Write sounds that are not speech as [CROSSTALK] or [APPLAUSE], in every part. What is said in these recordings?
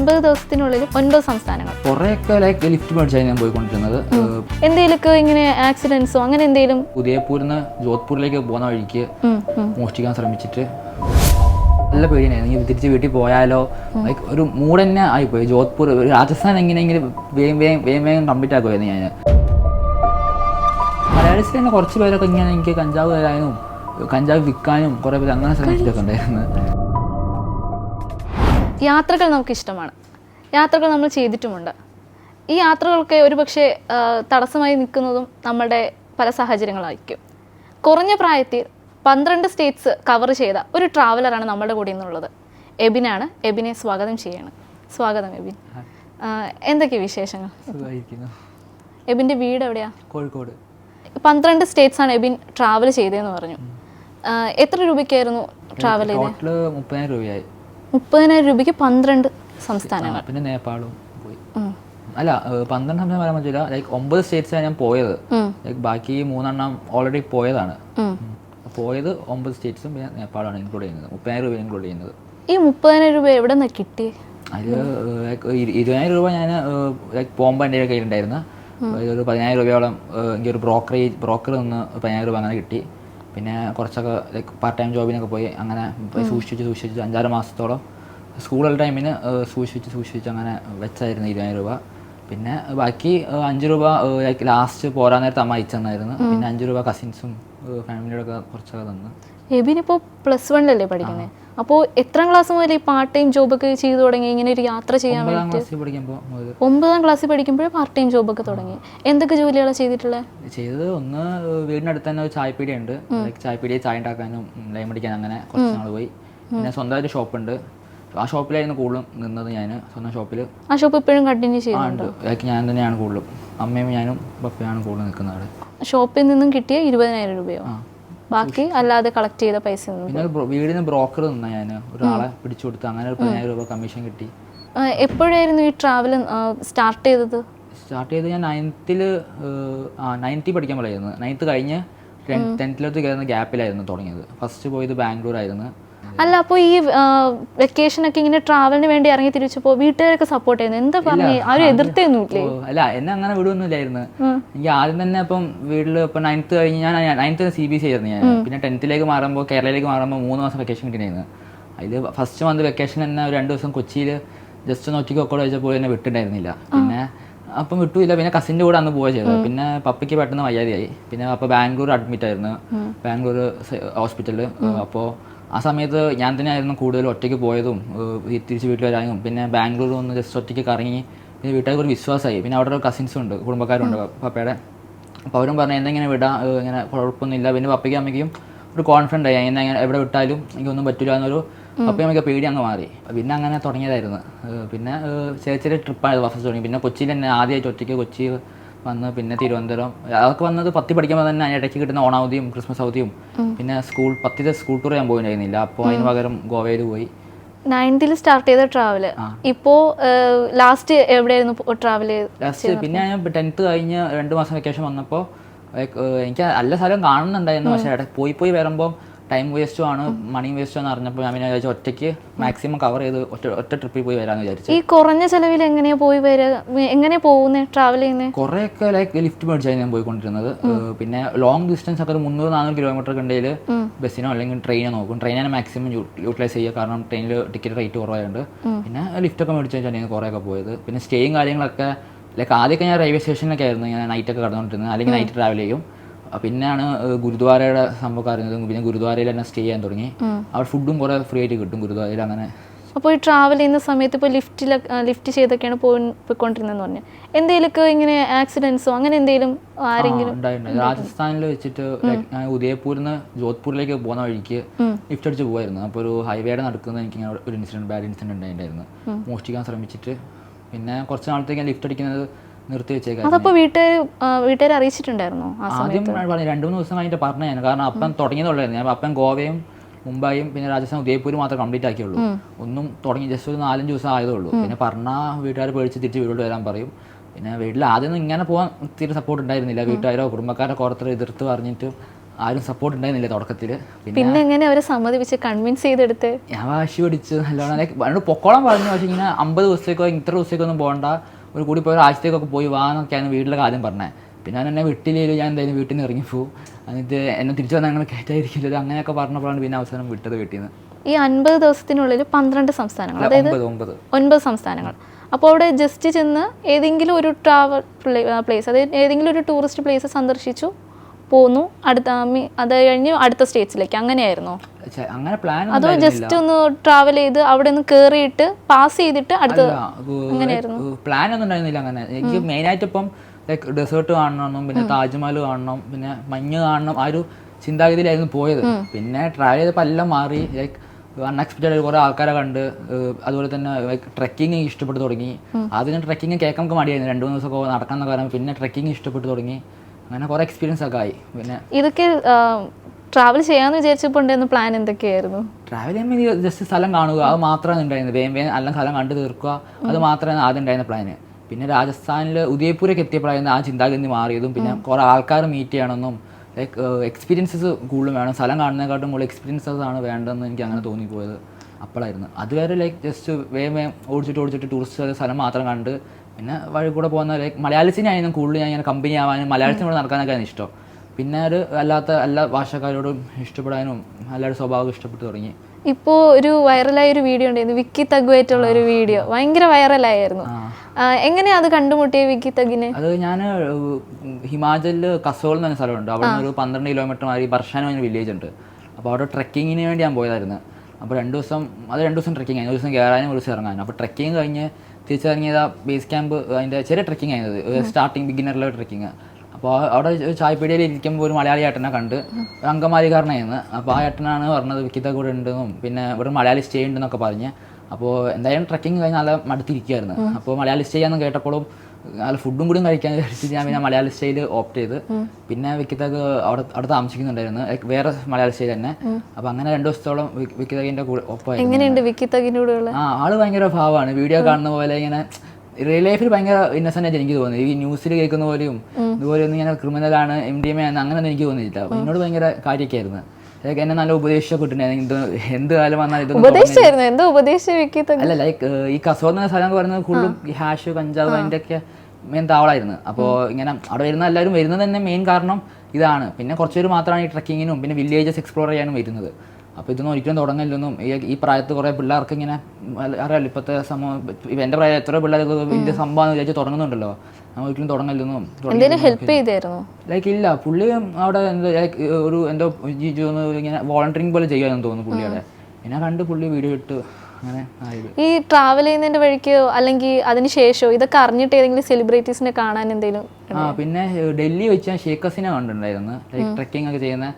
ഒൻപത് ദിവസത്തിനുള്ളിൽ ഒൻപത് സംസ്ഥാനങ്ങൾ. കുറേയൊക്കെ ലൈക്ക് ലിഫ്റ്റ് മേടിച്ചാണ് ഞാൻ പോയിക്കൊണ്ടിരുന്നത്. എന്തെങ്കിലുമൊക്കെ ഇങ്ങനെ ആക്സിഡൻസോ അങ്ങനെ എന്തെങ്കിലും ഉദയപൂരിൽ നിന്ന് ജോധ്പൂരിലേക്ക് പോകുന്ന വഴിക്ക്. മോഷ്ടിക്കാൻ ശ്രമിച്ചിട്ട് നല്ല പേടിയാണ്. ഇനി തിരിച്ച് വീട്ടിൽ പോയാലോ? ലൈക്ക് ഒരു മൂഡ് തന്നെ ആയിപ്പോയി. ജോധ്പൂർ രാജസ്ഥാൻ എങ്ങനെയെങ്കിലും വേഗം വേഗം വേഗം വേഗം കംപ്ലീറ്റ് ആക്കുമായിരുന്നു ഞാൻ മലയാളീസിൽ തന്നെ കുറച്ച് പേരൊക്കെ ഇങ്ങനെ എനിക്ക് കഞ്ചാവ് തരാനും കഞ്ചാവ് വിൽക്കാനും കുറേ പേര് അങ്ങനെ ശ്രമിച്ചിട്ടൊക്കെ ഉണ്ടായിരുന്നു. യാത്രകൾ നമുക്ക് ഇഷ്ടമാണ് യാത്രകൾ നമ്മൾ ചെയ്തിട്ടുമുണ്ട്. ഈ യാത്രകളൊക്കെ ഒരുപക്ഷെ പക്ഷേ തടസ്സമായി നിൽക്കുന്നതും നമ്മുടെ പല സാഹചര്യങ്ങളായിരിക്കും. കുറഞ്ഞ പ്രായത്തിൽ പന്ത്രണ്ട് സ്റ്റേറ്റ്സ് കവർ ചെയ്ത ഒരു ട്രാവലറാണ് നമ്മുടെ കൂടെ നിന്നുള്ളത് എബിനാണ്. എബിനെ സ്വാഗതം ചെയ്യണം. സ്വാഗതം എബിൻ. എന്തൊക്കെ വിശേഷങ്ങൾ? എബിന്റെ വീട് എവിടെയാ? കോഴിക്കോട്. പന്ത്രണ്ട് സ്റ്റേറ്റ്സ് ആണ് എബിൻ ട്രാവൽ ചെയ്തതെന്ന് പറഞ്ഞു. എത്ര രൂപയ്ക്കായിരുന്നു ട്രാവൽ ചെയ്തത്? മുപ്പതിനായിരം രൂപയായി. മുപ്പതിനായിരം രൂപയ്ക്ക് പന്ത്രണ്ട് സംസ്ഥാനങ്ങൾ. പിന്നെ നേപ്പാളും പോയി. അല്ല പന്ത്രണ്ട് സംസ്ഥാനം പറയാൻ പറ്റില്ല. ലൈക്ക് ഒമ്പത് സ്റ്റേറ്റ്സാണ് ഞാൻ പോയത്. ലൈക്ക് ബാക്കി മൂന്നെണ്ണം ഓൾറെഡി പോയതാണ്. പോയത് ഒമ്പത് സ്റ്റേറ്റ്സും പിന്നെ നേപ്പാളാണ് ഇൻക്ലൂഡ് ചെയ്യുന്നത്. മുപ്പതിനായിരം രൂപ ഇൻക്ലൂഡ് ചെയ്യുന്നത്. ഈ മുപ്പതിനായിരം രൂപ എവിടെ നിന്ന് കിട്ടി അത് ഇരുപതിനായിരം രൂപ ഞാൻ ലൈക്ക് പോകുമ്പോൾ എന്റെ കയ്യിലുണ്ടായിരുന്നു. ഒരു പതിനായിരം രൂപയോളം എനിക്കൊരു ബ്രോക്കറേജ് ബ്രോക്കർ നിന്ന് പതിനായിരം രൂപ അങ്ങനെ കിട്ടി. പിന്നെ കുറച്ചൊക്കെ ലൈക്ക് പാർട്ട് ടൈം ജോബിനൊക്കെ പോയി അങ്ങനെ പോയി സൂക്ഷിച്ച് സൂക്ഷിച്ച് അഞ്ചാറ് മാസത്തോളം സ്കൂൾ ടൈമിന് സൂക്ഷിച്ച് സൂക്ഷിച്ച് അങ്ങനെ വെച്ചായിരുന്നു ഇരുപതിനായിരം രൂപ. പിന്നെ ബാക്കി അഞ്ച് രൂപ ലൈക്ക് ലാസ്റ്റ് പോരാൻ നേരത്തെ അമ്മ അയച്ചു തന്നായിരുന്നു പിന്നെ അഞ്ച് രൂപ കസിൻസും ഫാമിലിയോടൊക്കെ കുറച്ചൊക്കെ തന്നു. എബിനിപ്പോൾ പ്ലസ് വണ്ണിലല്ലേ പഠിക്കുന്നത് അപ്പോൾ എത്രാം ക്ലാസ് മുതൽ ഈ പാർട്ട് ടൈം ജോബൊക്കെ ചെയ്തു തുടങ്ങി? ഇങ്ങനെ ഒരു യാത്ര ചെയ്യാൻ വേണ്ടി ഒമ്പതാം ക്ലാസ്സിൽ പഠിക്കുമ്പോഴേ പാർട്ട് ടൈം ജോബൊക്കെ തുടങ്ങി. എന്തൊക്കെ ജോലികളാണ് ചെയ്തിട്ടുള്ളത് ചെയ്തത് ഒന്ന് വീടിനടുത്ത് തന്നെ ഒരു ചായപ്പീടി ഉണ്ട്. ചായപ്പീടിയെ ചായ ഉണ്ടാക്കാനും ലൈം അടിക്കാനും അങ്ങനെ കുറച്ച് നാൾ പോയി. പിന്നെ സ്വന്തമായിട്ട് ഷോപ്പ് ഉണ്ട് ആ ഷോപ്പിലായിരുന്നു കൂടുതലും നിന്നത് ഞാൻ സ്വന്തം ഷോപ്പിൽ ആ ഷോപ്പ് ഇപ്പോഴും കണ്ടിന്യൂ ചെയ്യുന്നുണ്ട്? ഞാൻ തന്നെയാണ് കൂടുതലും. അമ്മയും ഞാനും പപ്പയാണ് കൂടുതൽ നിൽക്കുന്നത് അവിടെ. ഷോപ്പിൽ നിന്നും കിട്ടിയ ഇരുപതിനായിരം രൂപയോ? ആ. ബാക്കി അല്ലാതെ കളക്ട് ചെയ്ത പൈസ പിന്നെ വീടിന് ബ്രോക്കർ നിന്ന ഞാൻ ഒരാളെ പിടിച്ചു കൊടുത്തു അങ്ങനെ ഒരു പതിനായിരം രൂപ കമ്മീഷൻ കിട്ടി. എപ്പോഴായിരുന്നു ഈ ട്രാവൽ സ്റ്റാർട്ട് ചെയ്തത്? സ്റ്റാർട്ട് ചെയ്ത് ഞാൻ നയൻത്തിൽ ആ നയൻത്തിൽ പഠിക്കാൻ പോലായിരുന്നു. നയൻത്ത് കഴിഞ്ഞ് ടെൻത്തിലോട്ട് കയറുന്ന ഗ്യാപ്പിലായിരുന്നു തുടങ്ങിയത്. ഫസ്റ്റ് പോയത് ബാംഗ്ലൂർ ആയിരുന്നു അല്ല അപ്പോൾ ഈ വെക്കേഷൻ ഒക്കെ ഇങ്ങനെ ട്രാവലിന് വേണ്ടി ഇറങ്ങി തിരിച്ചപ്പോൾ വീട്ടുകാരൊക്കെ സപ്പോർട്ട് ചെയ്യുന്നു? എന്താ പറഞ്ഞു? ആരും എതിർത്തൊന്നുമില്ലേ? അല്ല എന്നെ അങ്ങനെ വിടുവൊന്നുമില്ലായിരുന്നു. എനിക്ക് ആദ്യം തന്നെ അപ്പം വീട്ടിൽ ഇപ്പം നയൻത്ത് കഴിഞ്ഞ് ഞാൻ നയൻത്ത് സി ബി സി ആയിരുന്നു ഞാൻ. പിന്നെ ടെൻത്തിലേക്ക് മാറുമ്പോൾ കേരളയിലേക്ക് മാറുമ്പോൾ മൂന്ന് മാസം വെക്കേഷൻ കിട്ടിയിരുന്നു അതിൽ ഫസ്റ്റ് മന്ത് വെക്കേഷൻ തന്നെ ഒരു രണ്ട് ദിവസം കൊച്ചിയിൽ ജസ്റ്റ് ഒന്ന് ഒറ്റയ്ക്ക് ഒക്കെ വെച്ചപ്പോൾ എന്നെ വിട്ടിട്ടുണ്ടായിരുന്നില്ല പിന്നെ അപ്പം വിട്ടുമില്ല. പിന്നെ കസിന്റെ കൂടെ അന്ന് പോവുക ചെയ്തത്. പിന്നെ പപ്പയ്ക്ക് പെട്ടെന്ന് വയ്യാതെയായി. പിന്നെ അപ്പോൾ ബാംഗ്ലൂർ അഡ്മിറ്റ് ആയിരുന്നു. ബാംഗ്ലൂർ ഹോസ്പിറ്റലിൽ അപ്പോൾ ആ സമയത്ത് ഞാൻ തന്നെയായിരുന്നു കൂടുതൽ ഒറ്റയ്ക്ക് പോയതും തിരിച്ച് വീട്ടിൽ വരാനും. പിന്നെ ബാംഗ്ലൂർ വന്ന് ജസ്റ്റ് ഒറ്റയ്ക്ക് കറങ്ങി പിന്നെ വീട്ടുകാർക്ക് ഒരു വിശ്വാസമായി പിന്നെ അവിടെ ഒരു കസിൻസും ഉണ്ട് കുടുംബക്കാരുണ്ട് പപ്പയുടെ. അപ്പോൾ അവരും പറഞ്ഞു എന്നെങ്ങനെ വിടാം ഇങ്ങനെ കുഴപ്പമൊന്നുമില്ല. പിന്നെ പപ്പയ്ക്കും അമ്മയ്ക്കും ഒരു കോൺഫിഡന്റ് ആയി എന്നെ അങ്ങനെ എവിടെ വിട്ടാലും എനിക്കൊന്നും പറ്റില്ല എന്നൊരു പപ്പയും അമ്മയ്ക്ക് പേടി അങ്ങ് മാറി. പിന്നെ അങ്ങനെ തുടങ്ങിയതായിരുന്നു. പിന്നെ ചെറിയ ചെറിയ ട്രിപ്പായിരുന്നു ഫസ്റ്റ് തുടങ്ങി. പിന്നെ കൊച്ചിയിൽ തന്നെ ആദ്യമായിട്ട് ഒറ്റയ്ക്ക് കൊച്ചി വന്ന് പിന്നെ തിരുവനന്തപുരം. അതൊക്കെ വന്നത് പത്തി പഠിക്കുമ്പോൾ തന്നെ അതിന് ഇടയ്ക്ക് കിട്ടുന്ന ഓണാവധിയും ക്രിസ്മസ് അവധിയും. പിന്നെ സ്കൂൾ പത്തിത്തെ സ്കൂൾ ടൂർ ഞാൻ പോയിട്ടുണ്ടായിരുന്നില്ല. അപ്പോൾ അതിന് പകരം ഗോവയിൽ പോയി. നയൻത്തിൽ സ്റ്റാർട്ട് ചെയ്ത ട്രാവൽ ഇപ്പോ ലാസ്റ്റ് എവിടെയായിരുന്നു ട്രാവൽ ലാസ്റ്റ് പിന്നെ ഞാൻ ടെൻത്ത് കഴിഞ്ഞ് രണ്ട് മാസം വെക്കേഷൻ വന്നപ്പോൾ എനിക്ക് നല്ല സ്ഥലം കാണുന്നുണ്ടായിരുന്നു. പക്ഷേ പോയി പോയി വരുമ്പോൾ ടൈം വേസ്റ്റും ആണ് മണി വേസ്റ്റും എന്ന് അറിഞ്ഞപ്പോൾ ഞാൻ പിന്നെ വിചാരിച്ചു ഒറ്റയ്ക്ക് മാക്സിമം കവർ ചെയ്ത് ഒറ്റ ഒറ്റ ട്രിപ്പിൽ പോയി വരാമെന്ന് വിചാരിച്ചു. ഈ കുറഞ്ഞ ചെലവിൽ എങ്ങനെയാ പോയി വരിക എങ്ങനെ പോകുന്നത് ട്രാവൽ ചെയ്യുന്നത് കുറേയൊക്കെ ലൈക്ക് ലിഫ്റ്റ് മേടിച്ചാണ് ഞാൻ പോയിക്കൊണ്ടിരുന്നത്. പിന്നെ ലോങ് ഡിസ്റ്റൻസ് ഒക്കെ ഒരു മുന്നൂറ് നാനൂറ് കിലോമീറ്റർ ഒക്കെ ഉണ്ടെങ്കിൽ ബസ്സിനോ അല്ലെങ്കിൽ ട്രെയിനോ നോക്കും. ട്രെയിനാണ് മാക്സിമം യൂട്ടിലൈസ് ചെയ്യുക. കാരണം ട്രെയിനിൽ ടിക്കറ്റ് റേറ്റ് കുറവായതുകൊണ്ട് പിന്നെ ലിഫ്റ്റ് ഒക്കെ മേടിച്ച് വെച്ചാണ് കുറേയൊക്കെ പോയത്. പിന്നെ സ്റ്റേയും കാര്യങ്ങളൊക്കെ ലൈക്ക് ആദ്യമൊക്കെ ഞാൻ റെയിൽവേ സ്റ്റേഷനിലൊക്കെ ആയിരുന്നു. ഞാൻ നൈറ്റ് ഒക്കെ കടന്നുകൊണ്ടിരുന്നത്. അല്ലെങ്കിൽ നൈറ്റ് ട്രാവൽ ചെയ്യും. പിന്നെയാണ് ഗുരുദ്വാരയുടെ സംഭവം അറിയുന്നത് പിന്നെ ഗുരുദ്വാരയിൽ തന്നെ സ്റ്റേ ചെയ്യാൻ തുടങ്ങി. അവിടെ ഫുഡും കുറേ ഫ്രീ ആയിട്ട് കിട്ടും ഗുരുദ്വാരയിൽ അങ്ങനെ. അപ്പോൾ ഈ ട്രാവൽ ചെയ്യുന്ന സമയത്ത് ഇപ്പോൾ ലിഫ്റ്റിൽ ലിഫ്റ്റ് ചെയ്തൊക്കെയാണ് പോയി പോയിക്കൊണ്ടിരുന്നതെന്ന് പറഞ്ഞു. എന്തെങ്കിലുമൊക്കെ ഇങ്ങനെ ആക്സിഡൻസോ അങ്ങനെ എന്തെങ്കിലും ആരെങ്കിലും രാജസ്ഥാനിൽ വെച്ചിട്ട് ഞാൻ ഉദയപൂരിൽ നിന്ന് ജോധ്പൂരിലേക്ക് പോകുന്ന വഴിക്ക് ലിഫ്റ്റ് അടിച്ച് പോകുമായിരുന്നു അപ്പോൾ ഒരു ഹൈവേയുടെ നടക്കുന്ന എനിക്ക് ഇങ്ങനെ ഒരു ഇൻസിഡന്റ് ബാഡ് ഇൻസിഡന്റ് ഉണ്ടായിട്ടുണ്ടായിരുന്നു മോഷ്ടിക്കാൻ ശ്രമിച്ചിട്ട്. പിന്നെ കുറച്ച് നാളത്തേക്ക് ലിഫ്റ്റ് അടിക്കുന്നത് നിർത്തി വെച്ചേക്കാം അതപ്പോൾ വീട്ടുകാർ വീട്ടുകാർ അറിയിച്ചിട്ടുണ്ടായിരുന്നോ ആദ്യം പറഞ്ഞു രണ്ട് മൂന്ന് ദിവസം കഴിഞ്ഞിട്ട് പറഞ്ഞു ഞാൻ കാരണം അപ്പം തുടങ്ങിയതുള്ളായിരുന്നു. ഞാൻ അപ്പം ഗോവയും മുംബൈയും പിന്നെ രാജസ്ഥാൻ ഉദയപൂരും മാത്രം കംപ്ലീറ്റ് ആക്കിയുള്ളൂ. ഒന്നും തുടങ്ങി ജസ്റ്റ് ഒരു നാലഞ്ച് ദിവസം ആയതേ ഉള്ളൂ പിന്നെ പറഞ്ഞാൽ വീട്ടുകാർ പേടിച്ച് തിരിച്ച് വീട്ടിലോട്ട് വരാൻ പറയും. പിന്നെ വീട്ടിൽ ആദ്യം ഇങ്ങനെ പോകാൻ തീരെ സപ്പോർട്ട് ഉണ്ടായിരുന്നില്ല. വീട്ടുകാരോ കുടുംബക്കാരോ കുറത്തരോ എതിർത്ത് പറഞ്ഞിട്ട് ആരും സപ്പോർട്ട് ഉണ്ടായിരുന്നില്ല തുടക്കത്തിൽ പിന്നെ എങ്ങനെ അവരെ സമ്മതിപ്പിച്ച് കൺവിൻസ് ചെയ്തെടുത്ത്? ഞാൻ വാശി പിടിച്ച് നല്ലോണം പൊക്കോളം പറഞ്ഞു. പക്ഷെ ഇങ്ങനെ അമ്പത് ദിവസത്തേക്കോ ഇത്ര ദിവസത്തേക്കോ ഒന്നും പോകണ്ട. ഒരു കൂടി പോയി ഒരാഴ്ചത്തേക്കൊക്കെ പോയി വാന്നൊക്കെയാണ് വീട്ടിലൊക്കെ ആദ്യം പറഞ്ഞത് പിന്നെ ഞാൻ എന്നെ വിട്ടില്ലെങ്കിൽ ഞാൻ എന്തായാലും വീട്ടിൽ നിന്ന് പോകും എന്നിട്ട് എന്നെ തിരിച്ചു വന്നാൽ ഞങ്ങൾ കയറ്റായിരിക്കില്ലത് അങ്ങനെയൊക്കെ പറഞ്ഞപ്പോഴാണ് പിന്നെ അവസാനം വിട്ടത് വീട്ടിൽ നിന്ന് ഈ അൻപത് ദിവസത്തിനുള്ളിൽ പന്ത്രണ്ട് സംസ്ഥാനങ്ങൾ അതായത് ഒൻപത് സംസ്ഥാനങ്ങൾ. അപ്പോൾ അവിടെ ജസ്റ്റ് ചെന്ന് ഏതെങ്കിലും ഒരു ട്രാവൽ പ്ലേസ് അതായത് ഏതെങ്കിലും ഒരു ടൂറിസ്റ്റ് പ്ലേസ് സന്ദർശിച്ചു പോന്നു. അടുത്ത അത് കഴിഞ്ഞ് അടുത്ത സ്റ്റേറ്റ്സിലേക്ക് അങ്ങനെയായിരുന്നോ? അങ്ങനെ പ്ലാൻ അതോ ജസ്റ്റ് ഒന്ന് ട്രാവൽ ചെയ്ത് അവിടെ നിന്ന് കേറിയിട്ട് പാസ് ചെയ്തിട്ട് അടുത്ത പ്ലാൻ ഒന്നും ഉണ്ടായിരുന്നില്ല അങ്ങനെ. എനിക്ക് മെയിൻ ആയിട്ട് ഇപ്പം ലൈക്ക് ഡെസേർട്ട് കാണണം പിന്നെ താജ്മഹൽ കാണണം പിന്നെ മഞ്ഞ് കാണണം ആ ഒരു ചിന്താഗതിയിലായിരുന്നു പോയത്. പിന്നെ ട്രാവൽ ചെയ്തപ്പോൾ എല്ലാം മാറി ലൈക്ക് അൺഎക്സ്പെക്റ്റഡ് ആയിട്ട് കുറേ ആൾക്കാരെ കണ്ട് അതുപോലെ തന്നെ ലൈക്ക് ട്രെക്കിങ് ഇഷ്ടപ്പെട്ടു തുടങ്ങി. ആദ്യം ട്രെക്കിങ് കേൾക്കാൻ നമുക്ക് മടിയായിരുന്നു. രണ്ട് മൂന്ന് ദിവസം നടക്കാൻ കാരണം പിന്നെ ട്രെക്കിങ് ഇഷ്ടപ്പെട്ടു തുടങ്ങി. അങ്ങനെ കുറേ എക്സ്പീരിയൻസ് ഒക്കെ ആയി. പിന്നെ ഇതൊക്കെ ട്രാവൽ ചെയ്യാന്ന് വിചാരിച്ചപ്പോണ്ടായിരുന്ന പ്ലാൻ എന്തൊക്കെയായിരുന്നു? ട്രാവൽ ചെയ്യുമ്പോൾ ജസ്റ്റ് സ്ഥലം കാണുക അത് മാത്രമാണ് ഉണ്ടായിരുന്നത്. വേഗം വേഗം എല്ലാം സ്ഥലം കണ്ടു തീർക്കുക അത് മാത്രമാണ് ആദ്യം ഉണ്ടായിരുന്ന പ്ലാന് പിന്നെ രാജസ്ഥാനിൽ ഉദയപൂരൊക്കെ എത്തിയപ്പോഴായിരുന്നു ആ ചിന്താഗതി മാറിയതും. പിന്നെ കുറേ ആൾക്കാർ മീറ്റ് ചെയ്യണമെന്നും ലൈക്ക് എക്സ്പീരിയൻസസ് കൂടുതലും വേണം. സ്ഥലം കാണുന്നതിനെക്കാട്ടും കൂടുതൽ എക്സ്പീരിയൻസസ് ആണ് വേണ്ടതെന്ന് എനിക്ക് അങ്ങനെ തോന്നിപ്പോയത് അപ്പോഴായിരുന്നു അതുവരെ ലൈക്ക് ജസ്റ്റ് വേഗം വേഗം ഓടിച്ചിട്ട് ഓടിച്ചിട്ട് ടൂറിസ്റ്റ് സ്ഥലം മാത്രം കണ്ട് പിന്നെ വഴി കൂടെ പോകുന്ന ലൈക്ക് മലയാളത്തിനായിരുന്നു കൂടുതൽ ഞാൻ ഇങ്ങനെ കമ്പനി ആവാനും മലയാളത്തിനോട് നടക്കാനൊക്കെയാണ് ഇഷ്ടം. പിന്നെ ഒരു അല്ലാത്ത എല്ലാ ഭാഷക്കാരോടും ഇഷ്ടപ്പെടാനും എല്ലാവരും സ്വഭാവം ഇഷ്ടപ്പെട്ടു തുടങ്ങി. ഇപ്പോ ഒരു വൈറലായ ഒരു വീഡിയോ ഉണ്ടായിരുന്നു വിക്കി തഗ്ഗുമായിട്ടുള്ള ഒരു വീഡിയോ ഭയങ്കര വൈറലായിരുന്നു എങ്ങനെയാ അത് കണ്ടുമുട്ടിയ വിക്കി തഗിനെ? അത് ഞാൻ ഹിമാചലിൽ കസോൾ എന്ന് പറഞ്ഞ സ്ഥലമുണ്ട്. അവിടെ നിന്ന് ഒരു പന്ത്രണ്ട് കിലോമീറ്റർ മാറി ബർഷാൻ പറഞ്ഞ വില്ലേജ് ഉണ്ട്. അപ്പോൾ അവിടെ ട്രക്കിങ്ങിന് വേണ്ടി ഞാൻ പോയതായിരുന്നു. അപ്പോൾ രണ്ട് ദിവസം അത് രണ്ട് ദിവസം ട്രക്കിങ് ആയിരുന്നു ഒരു ദിവസം കയറാനും ഒരു ദിവസം ഇറങ്ങാനും. അപ്പോൾ ട്രക്കിങ് കഴിഞ്ഞ് തിരിച്ചിറങ്ങിയത് ബേസ് ക്യാമ്പ് അതിന്റെ ചെറിയ ട്രക്കിങ് ആയിരുന്നത്. സ്റ്റാർട്ടിങ് ബിഗിനറിലെ ട്രെക്കിങ് അപ്പോൾ അവിടെ ഒരു ചായപ്പീടിയയിൽ ഇരിക്കുമ്പോൾ ഒരു മലയാളി ഏട്ടനെ കണ്ട് അങ്കമാലിക്കാരനായിരുന്നു അപ്പോൾ ആ ഏട്ടനാണ് പറഞ്ഞത് വിക്കിത കൂടെ ഉണ്ടെന്നും പിന്നെ ഇവിടെ മലയാളി സ്റ്റേ ഉണ്ടെന്നൊക്കെ പറഞ്ഞ്. അപ്പോൾ എന്തായാലും ട്രക്കിംഗ് കഴിഞ്ഞ് നല്ല മടുത്തിരിക്കുകയായിരുന്നു അപ്പോൾ മലയാളി സ്റ്റേ ആണെന്ന് കേട്ടപ്പോഴും നല്ല ഫുഡും കൂടി കഴിക്കാൻ വിചാരിച്ചിട്ട് ഞാൻ പിന്നെ മലയാളി സ്റ്റൈൽ ഓപ്റ്റ് ചെയ്ത്. പിന്നെ വിക്കിത്തക്ക് അവിടെ അവിടെ താമസിക്കുന്നുണ്ടായിരുന്നു. വേറെ മലയാളി സ്റ്റൈൽ തന്നെ. അപ്പോൾ അങ്ങനെ രണ്ടു ദിവസത്തോളം വിക്കിതകിന്റെ കൂടെ ഒപ്പം എങ്ങനെയുണ്ട് വിക്കി കൂടെ ആ ആൾ ഭയങ്കര ഭാവമാണ് വീഡിയോ കാണുന്ന പോലെ ഇങ്ങനെ റിയൽ ലൈഫിൽ ഭയങ്കര ഇന്നസെന്റ് ആയിട്ട് എനിക്ക് തോന്നി ഈ ന്യൂസിൽ കേൾക്കുന്ന പോലെയും ഇതുപോലെ ഒന്നും ഇങ്ങനെ ക്രിമിനലാണ് എം ഡി എം എ അങ്ങനെയൊന്നും എനിക്ക് തോന്നിയില്ല എന്നോട് ഭയങ്കര കാര്യമൊക്കെ ആയിരുന്നു. അതൊക്കെ എന്നെ നല്ല ഉപദേശിച്ചിട്ടുണ്ടായിരുന്നു എന്ത് കാലം വന്നാലും അല്ല ലൈക്ക് ഈ കസോർ എന്ന സ്ഥലം എന്ന് പറയുന്നത് കൂടുതലും ഈ ഹാഷ് കഞ്ചാവ് അതിന്റെ ഒക്കെ മെയിൻ താവളായിരുന്നു. അപ്പോൾ ഇങ്ങനെ അവിടെ വരുന്ന എല്ലാവരും വരുന്നത് തന്നെ മെയിൻ കാരണം ഇതാണ്. പിന്നെ കുറച്ച് പേര് മാത്രമാണ് ഈ ട്രക്കിങ്ങിനും പിന്നെ വില്ലേജസ് എക്സ്പ്ലോർ ചെയ്യാനും വരുന്നത്. അപ്പോൾ ഇതൊന്നും ഒരിക്കലും തുടങ്ങില്ലെന്നും ഈ ഈ പ്രായത്ത് കുറേ പിള്ളേർക്ക് ഇങ്ങനെ അറിയാമല്ലോ ഇപ്പോഴത്തെ സമൂഹം എന്റെ പ്രായം എത്ര പിള്ളേർക്ക് വലിയ സംഭവം വിചാരിച്ച് തുടങ്ങുന്നുണ്ടല്ലോ. ഒരിക്കലും തുടങ്ങില്ലെന്നും ഹെൽപ്പ് ചെയ്തായിരുന്നു ലൈക്ക് ഇല്ല പുള്ളി അവിടെ ഒരു എന്തോ ഇങ്ങനെ വോളണ്ടറിങ് പോലെ ചെയ്യാമെന്ന് തോന്നുന്നു പുള്ളിയുടെ. പിന്നെ കണ്ട് പുള്ളി വീഡിയോ ഇട്ട് ഈ ട്രാവൽ ചെയ്യുന്നതിന്റെ വഴിക്ക് അല്ലെങ്കിൽ അതിനുശേഷം ഇതൊക്കെ അറിഞ്ഞിട്ട് ഏതെങ്കിലും സെലിബ്രിറ്റീസിനെ കാണാൻ എന്തെങ്കിലും ആ പിന്നെ ഡൽഹി വെച്ച് ഞാൻ ഷേഖ് ഹസീന കണ്ടിട്ടുണ്ടായിരുന്നു. ലൈക്ക് ട്രെക്കിംഗ് ഒക്കെ ചെയ്യുന്ന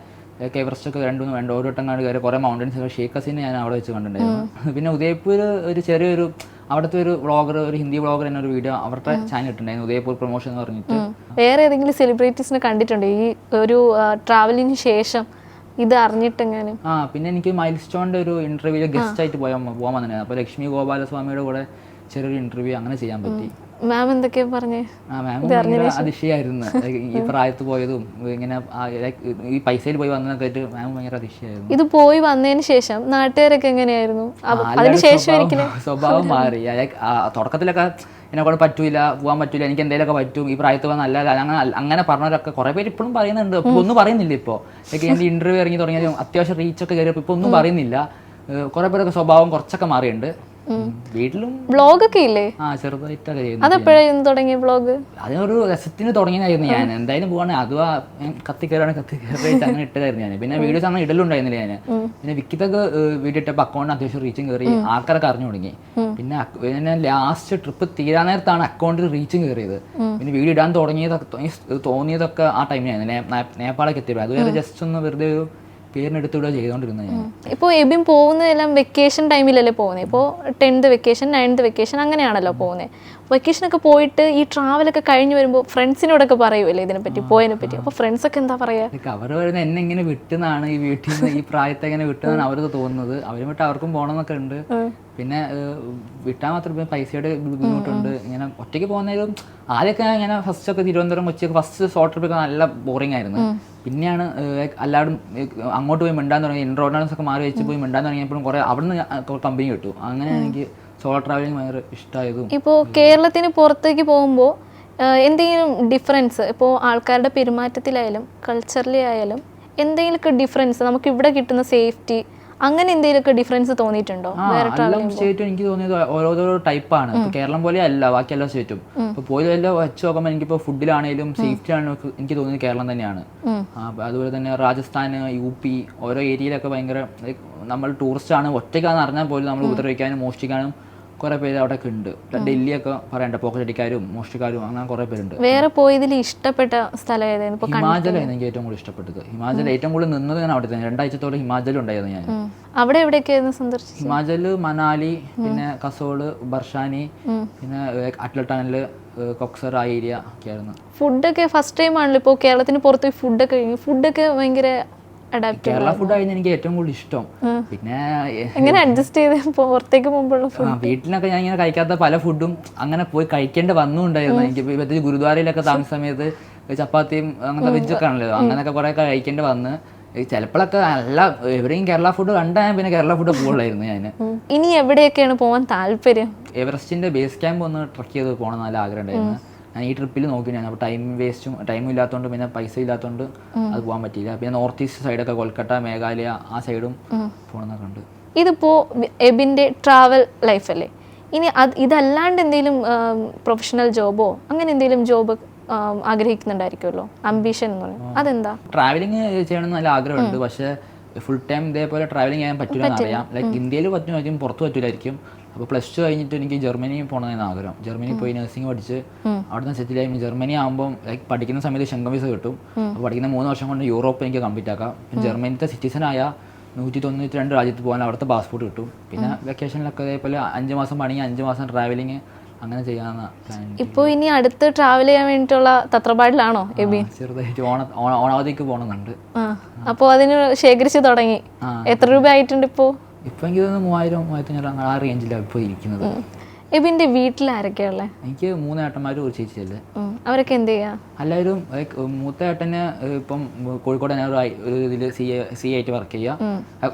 ലൈക്ക് എവറസ്റ്റ് ഒക്കെ രണ്ടു വേണ്ട ഓരോ വട്ടം കണ്ട് കയറി കുറേ മൗണ്ടൻസ് ഒക്കെ ഷേഖ് ഹസീന ഞാൻ അവിടെ വെച്ച് കണ്ടിട്ടുണ്ടായിരുന്നു. പിന്നെ ഉദയപൂർ ഒരു ചെറിയൊരു അവിടുത്തെ ഒരു വ്ളോഗർ ഒരു ഹിന്ദി വ്ളോഗർ തന്നെ ഒരു വീഡിയോ അവരുടെ ചാനൽ ഇട്ടുണ്ടായിരുന്നു ഉദയപൂർ പ്രൊമോഷൻ എന്ന് പറഞ്ഞിട്ട്. വേറെ ഏതെങ്കിലും സെലിബ്രിറ്റീസിനെ കണ്ടിട്ടുണ്ടോ? ഈ ഒരു ട്രാവലിന് ശേഷം ഇത് അറിഞ്ഞിട്ടെങ്ങാനും? ആ പിന്നെ എനിക്ക് മൈൽ സ്റ്റോണിന്റെ ഒരു ഇന്റർവ്യൂ ഗസ്റ്റ് ആയിട്ട് പോയാൽ പോകാൻ വന്നിട്ടുണ്ടായിരുന്നു. അപ്പോൾ ലക്ഷ്മി ഗോപാലസ്വാമിയുടെ കൂടെ ചെറിയൊരു ഇന്റർവ്യൂ അങ്ങനെ ചെയ്യാൻ പറ്റി. മാം എന്തൊക്കെയാ പറഞ്ഞേ? ആ മാം ഭയങ്കര അതിശയായിരുന്നു. ഈ പ്രായത്ത് പോയതും ഇങ്ങനെ ഈ പൈസയിൽ പോയി വന്നതൊക്കെ ആയിട്ട് മാം ഭയങ്കര അതിശയായിരുന്നു. ഇത് പോയി വന്നതിന് ശേഷം നാട്ടുകാരൊക്കെ എങ്ങനെയായിരുന്നു? ശേഷം [LAUGHS] സ്വഭാവം- മാറി. ലൈക്ക് തുടക്കത്തിലൊക്കെ എന്നെ കൊണ്ട് പറ്റൂല പോകാൻ പറ്റൂല എനിക്ക് എന്തെങ്കിലുമൊക്കെ പറ്റും. ഈ പ്രായത്ത് പോകാൻ നല്ല അങ്ങനെ അങ്ങനെ പറഞ്ഞവരൊക്കെ കുറെ പേര് ഇപ്പോഴും പറയുന്നുണ്ട്. ഇപ്പൊ ഒന്നും പറയുന്നില്ല ഇപ്പോൾ എന്റെ എന്റെ ഇന്റർവ്യൂ ഇറങ്ങി തുടങ്ങിയാലും അത്യാവശ്യം റീച്ചൊക്കെ കയറിയപ്പോൾ ഇപ്പൊ ഒന്നും പറയുന്നില്ല. കുറെ പേരൊക്കെ സ്വഭാവം കുറച്ചൊക്കെ മാറിയുണ്ട് വീട്ടിലും വ്ളോഗൊക്കെ ഇല്ലേ? ആ ചെറുതായിട്ടൊക്കെ ചെയ്യുന്നു. അതെപ്പോഴായിരുന്നു തുടങ്ങിയ വ്ളോഗ് അതിനൊരു രസത്തിന് തുടങ്ങിയതായിരുന്നു ഞാൻ. എന്തായാലും പോവാണ്. അഥവാ കത്തി കയറാണ് കത്തി കയറിയിട്ട് അങ്ങനെ ഇട്ടതായിരുന്നു ഞാൻ. പിന്നെ വീഡിയോസ് അങ്ങനെ ഇടലുണ്ടായിരുന്നില്ല ഞാൻ. പിന്നെ വിക്കിത്തൊക്കെ വീഡിയോ ഇട്ടപ്പോൾ അക്കൗണ്ട് അത്യാവശ്യം റീച്ചും കയറി ആൾക്കാരൊക്കെ അറിഞ്ഞു തുടങ്ങി. പിന്നെ പിന്നെ ലാസ്റ്റ് ട്രിപ്പ് തീരാൻ നേരത്താണ് അക്കൗണ്ടിൽ റീച്ചും കയറിയത് പിന്നെ വീഡിയോ ഇടാൻ തുടങ്ങിയതൊക്കെ തോന്നിയതൊക്കെ ആ ടൈമിലായിരുന്നു നേപ്പാളൊക്കെ എത്തിയത് അതുവരെ ജസ്റ്റ് ഒന്ന് വെറുതെ ഒരു പേരിനെടുത്തിടുക ചെയ്തോണ്ടിരുന്നത് ഞാൻ. ഇപ്പോൾ എബിൻ പോകുന്നതെല്ലാം വെക്കേഷൻ ടൈമിലല്ലേ പോകുന്നത് ഇപ്പോൾ ടെൻത്ത് വെക്കേഷൻ നയൻത്ത് വെക്കേഷൻ അങ്ങനെയാണല്ലോ പോകുന്നത് വെക്കേഷനൊക്കെ പോയിട്ട് ഈ ട്രാവലൊക്കെ കഴിഞ്ഞ് വരുമ്പോൾ ഫ്രണ്ട്സിനോടൊക്കെ പറയുമല്ലേ ഇതിനെപ്പറ്റി പോയതിനെ പറ്റി അപ്പോൾ ഫ്രണ്ട്സൊക്കെ എന്താ പറയുക അവർ പറയുന്നത് എന്നെ ഇങ്ങനെ വിട്ടുന്നതാണ് ഈ വീട്ടിൽ നിന്ന് ഈ പ്രായത്തെ ഇങ്ങനെ വിട്ടെന്നാണ് അവർക്ക് തോന്നുന്നത്. അവരും വിട്ട് അവർക്കും പോകണമെന്നൊക്കെ ഉണ്ട്. പിന്നെ വിട്ടാൽ മാത്രം ഇപ്പം പൈസയുടെ ബുദ്ധിമുട്ടുണ്ട്. ഇങ്ങനെ ഒറ്റയ്ക്ക് പോകുന്നതിലും ആദ്യമൊക്കെ ഇങ്ങനെ ഫസ്റ്റ് ഒക്കെ തിരുവനന്തപുരം കൊച്ചിയൊക്കെ ഫസ്റ്റ് ഷോർട്ട് ട്രിപ്പ് ഒക്കെ നല്ല ബോറിംഗ് ആയിരുന്നു. പിന്നെയാണ് എല്ലാവരും അങ്ങോട്ട് പോയി മിണ്ടാൻ തുടങ്ങി. ഇൻട്രോഡൻസ് ഒക്കെ മാറി വെച്ച് പോയി മിണ്ടാൻ തുടങ്ങിയപ്പോഴും കുറേ അവിടെ നിന്ന് കമ്പനി കിട്ടു അങ്ങനെ എനിക്ക് സോളോ ട്രാവലിംഗ് ഭയങ്കര ഇഷ്ടമായതും ഇപ്പോൾ കേരളത്തിന് പുറത്തേക്ക് പോകുമ്പോൾ എന്തെങ്കിലും ഡിഫറൻസ് ഇപ്പോൾ ആൾക്കാരുടെ പെരുമാറ്റത്തിലായാലും കൾച്ചറലി ആയാലും എന്തെങ്കിലുമൊക്കെ ഡിഫറൻസ് നമുക്ക് ഇവിടെ കിട്ടുന്ന സേഫ്റ്റി അങ്ങനെ എന്തെങ്കിലുമൊക്കെ ഡിഫറൻസ് തോന്നിയിട്ടുണ്ടോ? സ്റ്റേറ്റും എനിക്ക് തോന്നിയത് ഓരോരോ ടൈപ്പാണ് കേരളം പോലെ അല്ല ബാക്കി എല്ലാ സ്റ്റേറ്റും ഇപ്പൊ പോയി എല്ലാം വെച്ച് നോക്കുമ്പോൾ എനിക്കിപ്പോ ഫുഡിലാണെങ്കിലും സേഫ്റ്റി ആണെങ്കിലും എനിക്ക് തോന്നിയത് കേരളം തന്നെയാണ്. അതുപോലെ തന്നെ രാജസ്ഥാൻ യു പി ഓരോ ഏരിയയിലൊക്കെ ഭയങ്കര നമ്മൾ ടൂറിസ്റ്റ് ആണ്. ഒറ്റയ്ക്കാന്ന് അറിഞ്ഞാൽ പോലും നമ്മൾ ഉപദ്രവിക്കാനും മോഷ്ടിക്കാനും കുറെ പേര് അവിടെ ഒക്കെ ഉണ്ട് ഡൽഹിയൊക്കെ പറയണ്ട പോക്കറ്റ് അടിക്കാരും മോഷ്ടിക്കാരും അങ്ങനെ കുറെ പേരുണ്ട്. വേറെ പോയതിൽ ഇഷ്ടപ്പെട്ട സ്ഥലം ഏതായിരുന്നു? ഹിമാചലായിരുന്നു എനിക്ക് ഏറ്റവും കൂടുതൽ ഇഷ്ടപ്പെട്ടത്. ഹിമാചൽ ഏറ്റവും കൂടുതൽ നിന്നത് ഞാൻ അവിടെ തന്നെ രണ്ടാഴ്ചത്തോളം ഹിമാചൽ ഉണ്ടായിരുന്നു ഞാൻ. അവിടെ എവിടെയൊക്കെയായിരുന്നു സന്ദർശിച്ചത്? ഹിമാചൽ മനാലി പിന്നെ കസോൾ ബർഷാനി പിന്നെ അറ്റ്ല ടണൽ കൊക്സർ ആ ഏരിയ ഒക്കെ ആയിരുന്നു ഫുഡൊക്കെ ഫസ്റ്റ് ടൈം ആണല്ലോ ഇപ്പോൾ കേരളത്തിന് പുറത്ത് ഫുഡ് ഫുഡൊക്കെ ഫുഡൊക്കെ ഭയങ്കര കേരള ഫുഡ് ആയിരുന്നു എനിക്ക് ഏറ്റവും കൂടുതൽ ഇഷ്ടം. പിന്നെ എങ്ങനെ അഡ്ജസ്റ്റ് ചെയ്ത് പുറത്തേക്ക് പോകുമ്പോഴുള്ള ഫുഡ് വീട്ടിലൊക്കെ ഞാൻ ഇങ്ങനെ കഴിക്കാത്ത പല ഫുഡും അങ്ങനെ പോയി കഴിക്കേണ്ടി വന്നുണ്ടായിരുന്നു. എനിക്ക് പ്രത്യേകിച്ച് ഗുരുദ്വാരയിലൊക്കെ താമസ സമയത്ത് ചപ്പാത്തിയും അങ്ങനത്തെ വെജൊക്കെ ആണല്ലോ. അങ്ങനെയൊക്കെ കുറെ കഴിക്കേണ്ടി വന്ന്. ചിലപ്പോഴൊക്കെ നല്ല എവിടെയും കേരള ഫുഡ് കണ്ടാൽ പിന്നെ കേരള ഫുഡ് പോകുള്ളായിരുന്നു ഞാൻ ഇനി എവിടെയൊക്കെയാണ് പോകാൻ താല്പര്യം? എവറസ്റ്റിന്റെ ബേസ് ക്യാമ്പ് ഒന്ന് ട്രക്ക് ചെയ്ത് പോകണം നല്ല ആഗ്രഹം ഉണ്ടായിരുന്നു. ഞാൻ ഈ ട്രിപ്പിൽ നോക്കി ഞാൻ അപ്പോൾ ടൈം വേസ്റ്റും ടൈം ഇല്ലാത്തതുകൊണ്ട് പിന്നെ പൈസ ഇല്ലാത്തതുകൊണ്ട് അത് പോകാൻ പറ്റിയില്ല. പിന്നെ നോർത്ത് ഈസ്റ്റ് സൈഡൊക്കെ കൊൽക്കത്ത മേഘാലയ ആ സൈഡും പോകണമെന്നൊക്കെ ഉണ്ട്. ഇതിപ്പോ എബിന്റെ ട്രാവൽ ലൈഫ് അല്ലേ? ഇനി അത് ഇതല്ലാണ്ട് എന്തെങ്കിലും പ്രൊഫഷണൽ ജോബോ അങ്ങനെ എന്തെങ്കിലും ജോബ് ആഗ്രഹിക്കുന്നുണ്ടായിരിക്കുമല്ലോ അംബിഷൻ എന്ന് പറയുന്നത്. അതെന്താ? ട്രാവലിംഗ് ചെയ്യണമെന്ന് നല്ല ആഗ്രഹമുണ്ട്. പക്ഷേ ഫുൾ ടൈം ഇതേപോലെ ട്രാവലിംഗ് ചെയ്യാൻ പറ്റില്ല. അറിയാം. ലൈക്ക് ഇന്ത്യയിൽ പറ്റുമായിരിക്കും പുറത്ത് പറ്റില്ലായിരിക്കും അപ്പോൾ പ്ലസ് ടു കഴിഞ്ഞിട്ട് എനിക്ക് ജർമ്മനി പോകണമെന്ന് ആഗ്രഹം. ജർമ്മനി പോയി നഴ്സിംഗ് പഠിച്ച് അവിടെ നിന്ന് സെറ്റിൽ ആയി. ജർമ്മനി ആകുമ്പോൾ ലൈക്ക് പഠിക്കുന്ന സമയത്ത് ശങ്കം വിസ കിട്ടും. അപ്പോൾ പഠിക്കുന്ന മൂന്ന് വർഷം കൊണ്ട് യൂറോപ്പ് എനിക്ക് കംപ്ലീറ്റ് ആക്കാം. പിന്നെ ജർമ്മനിത്തെ സിറ്റിസൺ ആയ നൂറ്റി തൊണ്ണൂറ്റി രണ്ട് രാജ്യത്ത് പോകാൻ അവിടുത്തെ പാസ്പോർട്ട് കിട്ടും. പിന്നെ വെക്കേഷനിലൊക്കെ അതേപോലെ അഞ്ച് മാസം പണി അഞ്ച് മാസം ട്രാവലിംഗ് അങ്ങനെ ചെയ്യാന്ന ഇപ്പോൾ ഇനി അടുത്ത് ട്രാവൽ ചെയ്യാൻ വേണ്ടിട്ടുള്ള തത്രപ്പാടിലാണോ എബി? ചെറുതായിട്ട് ഓണ ഓണ- ഓണാവധിക്ക് പോകണമെന്നുണ്ട് ആ അപ്പോൾ അതിന് ശേഖരിച്ചു തുടങ്ങി. എത്ര രൂപ ആയിട്ടുണ്ട് ഇപ്പോൾ ഇപ്പൊ എനിക്ക് തോന്നുന്നു മൂവായിരം മൂവായിരത്തി അഞ്ഞൂറ് അങ്ങനെ ആ റേഞ്ചിലാണ് ഇപ്പോൾ ഇരിക്കുന്നത്. എബിന്റെ വീട്ടിൽ ആരൊക്കെയുള്ളത് എനിക്ക് മൂന്ന് ഏട്ടന്മാരും ഒരു ചേച്ചിയല്ലേ. അവരൊക്കെ എന്ത് ചെയ്യാ? എല്ലാവരും മൂത്ത ഏട്ടന് ഇപ്പം കോഴിക്കോട് തന്നെ ഒരു ഇതിൽ സി സി ആയിട്ട് വർക്ക് ചെയ്യുക.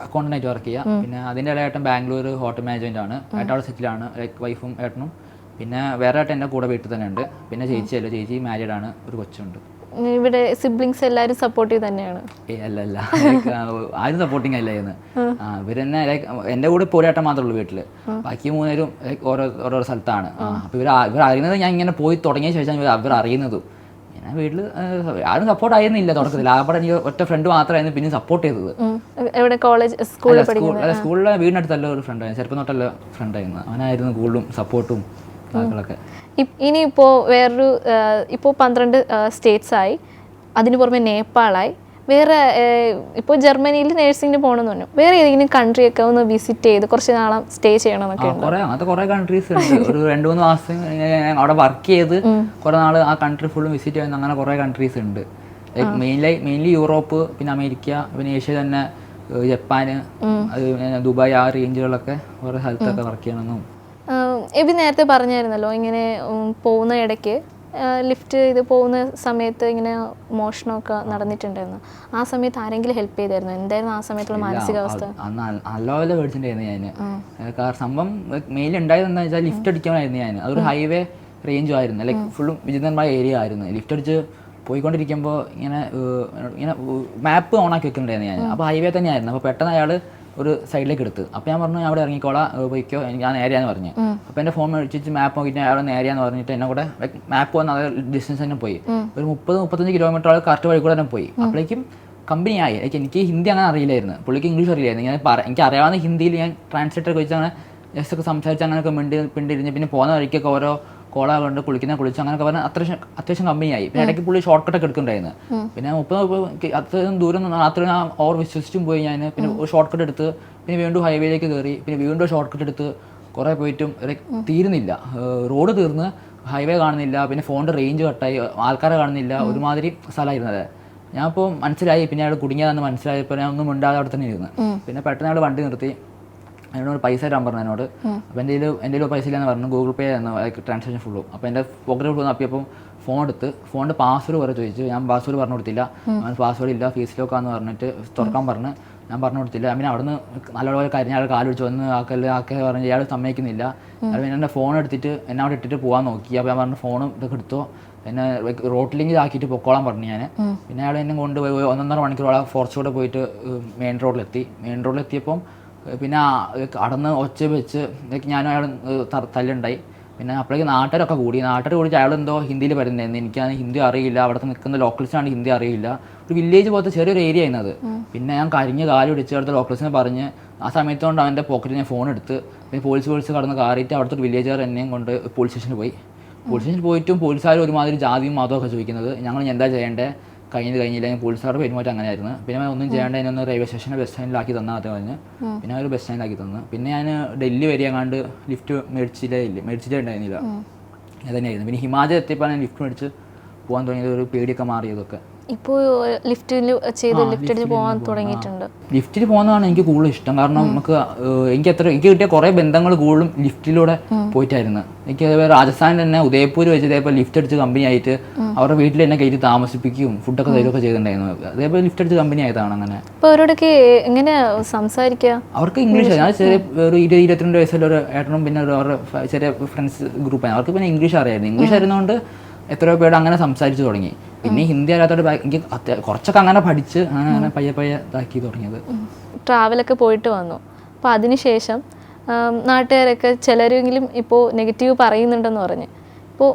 അക്കൗണ്ടന്റ് ആയിട്ട് വർക്ക് ചെയ്യുക. പിന്നെ അതിന്റെ ഇടയിൽ ഏട്ടൻ ബാംഗ്ലൂർ ഹോട്ടൽ മാനേജ്മെന്റ് ആണ് ഏട്ടൻ അവിടെ സെറ്റിലാണ് ലൈക്ക് വൈഫും ഏട്ടനും. പിന്നെ വേറെ ഏട്ടൻ എന്റെ കൂടെ വീട്ടിൽ തന്നെ ഉണ്ട്. പിന്നെ ചേച്ചിയല്ലേ. ചേച്ചി മാരീഡ് ആണ്. ഒരു കൊച്ചുണ്ട്. ഇവിടെ സിബ്ലിങ്സ് എല്ലാവരും സപ്പോർട്ടീവ് തന്നെയാണ്. അല്ലല്ല. അല്ല അല്ല ആരും സപ്പോർട്ടിങ് അല്ലായിരുന്നു എന്ന് ഇവർ തന്നെ ലൈക്ക് എന്റെ കൂടെ പോരാട്ടം മാത്രമേ ഉള്ളൂ വീട്ടിൽ ബാക്കി മൂന്നേരും ഓരോ ഓരോ സ്ഥലത്താണ്. അപ്പൊ അപ്പോൾ ഇവർ ഇവർ അറിയുന്നത് ഞാൻ ഇങ്ങനെ പോയി തുടങ്ങിയ ശേഷം ഇവർ അറിയുന്നതും. ഞാൻ വീട്ടിൽ ആരും സപ്പോർട്ട് ആയിരുന്നില്ല തുടക്കത്തിൽ. അവിടെ എനിക്ക് ഒറ്റ ഫ്രണ്ട് മാത്രമായിരുന്നു പിന്നെ സപ്പോർട്ട് ചെയ്തത്. എവിടെ കോളേജ് സ്കൂളിൽ സ്കൂളിലെ വീടിനടുത്തല്ല ഒരു ഫ്രണ്ടായിരുന്നു ചെറുപ്പം തൊട്ടല്ല ഫ്രണ്ടായിരുന്നു അവനായിരുന്നു കൂടുതലും സപ്പോർട്ടും കാര്യങ്ങളൊക്കെ ഇനിയിപ്പോൾ വേറൊരു ഇപ്പോൾ പന്ത്രണ്ട് സ്റ്റേറ്റ്സ് ആയി അതിന് പുറമെ നേപ്പാളായി. വേറെ ഇപ്പോൾ ജർമ്മനിയിൽ നേഴ്സിംഗിന് പോകണമെന്ന് പറഞ്ഞു. വേറെ ഏതെങ്കിലും കൺട്രി ഒക്കെ ഒന്ന് വിസിറ്റ് ചെയ്ത് കുറച്ച് നാളെ സ്റ്റേ ചെയ്യണമെന്നൊക്കെ ഉണ്ട്. കുറെ അങ്ങനത്തെ കുറേ കൺട്രീസ് ഉണ്ട്. ഒരു രണ്ട് മൂന്ന് മാസം അവിടെ വർക്ക് ചെയ്ത് കുറെ നാൾ ആ കൺട്രി ഫുള്ളും വിസിറ്റ് ചെയ്യുന്ന അങ്ങനെ കുറെ കൺട്രീസ് ഉണ്ട്. മെയിൻലി മെയിൻലി യൂറോപ്പ് പിന്നെ അമേരിക്ക പിന്നെ ഏഷ്യ തന്നെ ജപ്പാന് ദുബായ് ആ റേഞ്ചുകളൊക്കെ ഓരോ സ്ഥലത്തൊക്കെ വർക്ക് ചെയ്യണമെന്നും എബി നേരത്തെ പറഞ്ഞായിരുന്നല്ലോ ഇങ്ങനെ പോകുന്ന ഇടയ്ക്ക് ലിഫ്റ്റ് ചെയ്ത് പോകുന്ന സമയത്ത് ഇങ്ങനെ മോഷണമൊക്കെ നടന്നിട്ടുണ്ടായിരുന്നു. ആ സമയത്ത് ആരെങ്കിലും ഹെൽപ്പ് ചെയ്തായിരുന്നു? എന്തായിരുന്നു ആ സമയത്തുള്ള മാനസികാവസ്ഥ? നല്ലപോലെ പേടിച്ചിട്ടുണ്ടായിരുന്നു ഞാൻ കാരണം സംഭവം മെയിൻ ഉണ്ടായത് എന്താ വെച്ചാൽ ലിഫ്റ്റ് അടിക്കാനായിരുന്നു ഞാൻ അതൊരു ഹൈവേ റേഞ്ചും ആയിരുന്നു. ലൈക്ക് ഫുള്ളും വിചിതമായ ഏരിയ ആയിരുന്നു. ലിഫ്റ്റ് അടിച്ച് പോയിക്കൊണ്ടിരിക്കുമ്പോൾ ഇങ്ങനെ ഇങ്ങനെ മാപ്പ് ഓൺ ആക്കി വെക്കുന്നുണ്ടായിരുന്നു ഞാൻ അപ്പോൾ ഹൈവേ തന്നെയായിരുന്നു. അപ്പോൾ പെട്ടെന്ന് അയാൾ ഒരു സൈഡിലേക്ക് എടുത്ത്. അപ്പോൾ ഞാൻ പറഞ്ഞു അവിടെ ഇറങ്ങിക്കോളാം പോയിക്കോ. എനിക്ക് ഞാൻ നേരെയാന്ന് പറഞ്ഞു. അപ്പോൾ എന്റെ ഫോൺ മേടിച്ചിട്ട് മാപ്പ് നോക്കിയിട്ട് അവിടെ നേരെയാന്ന് പറഞ്ഞിട്ട് എന്നെ കൂടെ മാപ്പ് വന്ന അതേ ഡിസ്റ്റൻസ് തന്നെ പോയി. ഒരു മുപ്പത് മുപ്പത്തഞ്ച് കിലോമീറ്റർ ആൾ കറക്റ്റ് വഴി കൂടെ തന്നെ പോയി. അപ്പോഴേക്കും കമ്പനി ആയി. ലൈക്ക് എനിക്ക് ഹിന്ദി അങ്ങനെ അറിയില്ലായിരുന്നു. പുള്ളിക്ക് ഇംഗ്ലീഷ് അറിയില്ലായിരുന്നു. ഞാൻ പറ എനിക്ക് അറിയാവുന്ന ഹിന്ദിയിൽ ഞാൻ ട്രാൻസ്ലേറ്റർ വെച്ച് അങ്ങനെ ജസ്റ്റ് ഒക്കെ സംസാരിച്ച് അങ്ങനെയൊക്കെ മിണ്ടി പിണ്ടിരുന്ന് പിന്നെ പോകുന്ന വഴിക്കൊക്കെ ഓരോ കോള കൊണ്ട് കുളിക്കുന്ന കുളിച്ച് അങ്ങനെയൊക്കെ പറഞ്ഞാൽ അത്യാവശ്യം അത്യാവശ്യം കമ്മിയായി. പിന്നെ ഇടയ്ക്ക് പുള്ളി ഷോർട്ട് കട്ട് എടുക്കുന്നുണ്ടായിരുന്നു. പിന്നെ മുപ്പത് അത്രയും ദൂരം അത്രയും ഞാൻ ഓവർ വിശ്വസിച്ചും പോയി ഞാൻ. പിന്നെ ഷോർട്ട് കട്ട് എടുത്ത് പിന്നെ വീണ്ടും ഹൈവേയിലേക്ക് കയറി പിന്നെ വീണ്ടും ഷോർട്ട് കട്ട് എടുത്ത് കുറേ പോയിട്ടും തീരുന്നില്ല. റോഡ് തീർന്ന് ഹൈവേ കാണുന്നില്ല. പിന്നെ ഫോണിന്റെ റേഞ്ച് കട്ടായി ആൾക്കാരെ കാണുന്നില്ല. ഒരുമാതിരി സ്ഥലമായിരുന്നത് ഞാൻ ഇപ്പോൾ മനസ്സിലായി. പിന്നെ അയാൾ കുടുങ്ങിയതാണെന്ന് മനസ്സിലായപ്പോൾ ഞാൻ ഒന്നും മിണ്ടാതെ അവിടെ തന്നെ ഇരുന്ന്. പിന്നെ പെട്ടെന്ന് അയാൾ വണ്ടി നിർത്തി. എന്നോട് പൈസ തരാൻ പറഞ്ഞു എന്നോട്. അപ്പോൾ എന്റെ കയ്യിൽ എന്റെ കയ്യിൽ പൈസ ഇല്ലെന്ന് പറഞ്ഞു. ഗൂഗിൾ പേ ആയിരുന്നു ട്രാൻസാക്ഷൻ ഫുള്ളും അപ്പോൾ എന്റെ പോക്കറ്റ് ഫുള്ള് തപ്പിയപ്പോൾ ഫോൺ എടുത്ത് ഫോണിന്റെ പാസ്വേഡ് വരെ ചോദിച്ചു. ഞാൻ പാസ്വേഡ് പറഞ്ഞു കൊടുത്തില്ല. അവൻ പാസ്വേഡ് ഇല്ല ഫീസ് ലോക്കാന്ന് പറഞ്ഞിട്ട് തുറക്കാൻ പറഞ്ഞു. ഞാൻ പറഞ്ഞു കൊടുത്തില്ല. പിന്നെ അവിടുന്ന് നല്ലപോലെ കരിഞ്ഞ ആൾ കാൽ പിടിച്ച് വന്ന് ആക്കൽ ആക്കെ പറഞ്ഞ് അയാൾ സമ്മതിക്കുന്നില്ല. അത് പിന്നെ എന്റെ ഫോൺ എടുത്തിട്ട് എന്നെ അവിടെ ഇട്ടിട്ട് പോകാൻ നോക്കി. അപ്പോൾ ഞാൻ പറഞ്ഞു ഫോണും ഇതൊക്കെ എടുത്തോ. എന്നെ റോട്ടിലിങ്കിൽ ആക്കിയിട്ട് പൊക്കോളാൻ പറഞ്ഞു ഞാൻ പിന്നെ അയാൾ എന്നെ കൊണ്ടുപോയി. പോയി ഒന്നൊന്നര മണിക്കൂറോളം ഫോർച്ചൂടെ പോയിട്ട് മെയിൻ റോഡിലെത്തി മെയിൻ റോഡിലെത്തിയപ്പം പിന്നെ കടന്ന് അടന്ന് ഒച്ച വെച്ച് ഞാനും അയാൾ തല്ലുണ്ടായി. പിന്നെ അപ്പോഴേക്ക് നാട്ടുകാരൊക്കെ കൂടി. നാട്ടുകാർ കൂടി അയാൾ എന്തോ ഹിന്ദിയിൽ പറയുന്നത് എനിക്ക് ഹിന്ദി അറിയില്ല അവിടുത്തെ നിൽക്കുന്ന ലോക്കൽസിനാണ് ഹിന്ദി അറിയില്ല. ഒരു വില്ലേജ് പോലത്തെ ചെറിയൊരു ഏരിയ ആയിരുന്നത് പിന്നെ ഞാൻ കരിഞ്ഞ് കാൽ പിടിച്ച് അവിടുത്തെ ലോക്കൽസിനെ പറഞ്ഞ് ആ സമയത്തോണ്ട് അവന്റെ പോക്കറ്റിൽ ഞാൻ ഫോൺ എടുത്ത് പിന്നെ പോലീസ് പോലീസ് കടന്ന് കയറിയിട്ട് അവിടുത്തെ ഒരു വില്ലേജുകാർ എന്നെയും കൊണ്ട് പോലീസ് സ്റ്റേഷനിൽ പോയി. പോലീസ് സ്റ്റേഷനിൽ പോയിട്ടും പോലീസുകാർ ഒരുമാതിരി ജാതിയും മാതവും ഒക്കെ ചോദിക്കുന്നത്. ഞങ്ങൾ എന്താ ചെയ്യേണ്ടത് കഴിഞ്ഞത് കഴിഞ്ഞില്ല. പോലീസുകാരുടെ പെരുമാറ്റം അങ്ങനെയായിരുന്നു. പിന്നെ ഞാൻ ഒന്നും ചെയ്യാണ്ട് എന്നെ റെയിൽവേ സ്റ്റേഷനിൽ ബസ് സ്റ്റാൻഡിലാക്കി തന്നാൽ അത് പറഞ്ഞ്. പിന്നെ ഒരു ബസ് സ്റ്റാൻഡിലാക്കി തന്നു. പിന്നെ ഞാൻ ഡൽഹി വരെ അങ്ങാണ്ട് ലിഫ്റ്റ് മേടിച്ചില്ലേ ഇല്ല. മേടിച്ചിട്ടേ ഉണ്ടായിരുന്നില്ല. അതന്നെയായിരുന്നു. പിന്നെ ഹിമാചൽ എത്തിയപ്പോൾ ഞാൻ ലിഫ്റ്റ് മേടിച്ച് പോകാൻ തുടങ്ങിയത്. ഒരു പേടിയൊക്കെ മാറിയതൊക്കെ. ഇപ്പോൾ ലിഫ്റ്റിൽ ചെയ്ത് ലിഫ്റ്റിൽ പോകാൻ തുടങ്ങിയിട്ടുണ്ട്. ലിഫ്റ്റിൽ പോകുന്നതാണ് എനിക്ക് കൂടുതൽ ഇഷ്ടം. കാരണം നമുക്ക് എനിക്ക് എത്ര എനിക്ക് കിട്ടിയ കുറേ ബന്ധങ്ങൾ കൂടുതലും ലിഫ്റ്റിലൂടെ പോയിട്ടായിരുന്നു. എനിക്ക് അതേപോലെ രാജസ്ഥാനിൽ തന്നെ ഉദയപൂർ വെച്ച് ഇതേപോലെ ലിഫ്റ്റ് അടിച്ച് കമ്പനി ആയിട്ട് അവരുടെ വീട്ടിൽ എന്നെ കയറ്റി താമസിപ്പിക്കുകയും ഫുഡൊക്കെ തരുമൊക്കെ ചെയ്തിട്ടുണ്ടായിരുന്നു. അതേപോലെ ലിഫ്റ്റ് അടിച്ച് കമ്പനി ആയതാണ് അങ്ങനെ. അപ്പോൾ അവരോടൊക്കെ എങ്ങനെയാ സംസാരിക്കുക അവർക്ക് ഇംഗ്ലീഷ് ഞാൻ ചെറിയ ഒരു ഇരുപത് ഇരുപത്തിരണ്ട് വയസ്സുള്ള ഒരു ഏട്ടനും പിന്നെ ഒരു അവരുടെ ചെറിയ ഫ്രണ്ട്സ് ഗ്രൂപ്പാണ് അവർക്ക് പിന്നെ ഇംഗ്ലീഷ് അറിയായിരുന്നു. ഇംഗ്ലീഷ് അറിയുന്നതുകൊണ്ട് എത്രയോ പേര് അങ്ങനെ സംസാരിച്ചു തുടങ്ങി. പിന്നെ ഹിന്ദി അറിയാത്തവരുടെ എനിക്ക് കുറച്ചൊക്കെ അങ്ങനെ പഠിച്ച് അങ്ങനെ അങ്ങനെ പയ്യെ പയ്യെ ഇതാക്കി തുടങ്ങിയത്. ട്രാവലൊക്കെ പോയിട്ട് വന്നു. അപ്പോൾ അതിനുശേഷം നാട്ടുകാരൊക്കെ ചിലരെങ്കിലും ഇപ്പോൾ നെഗറ്റീവ് പറയുന്നുണ്ടെന്ന് പറഞ്ഞ്. ഇപ്പോൾ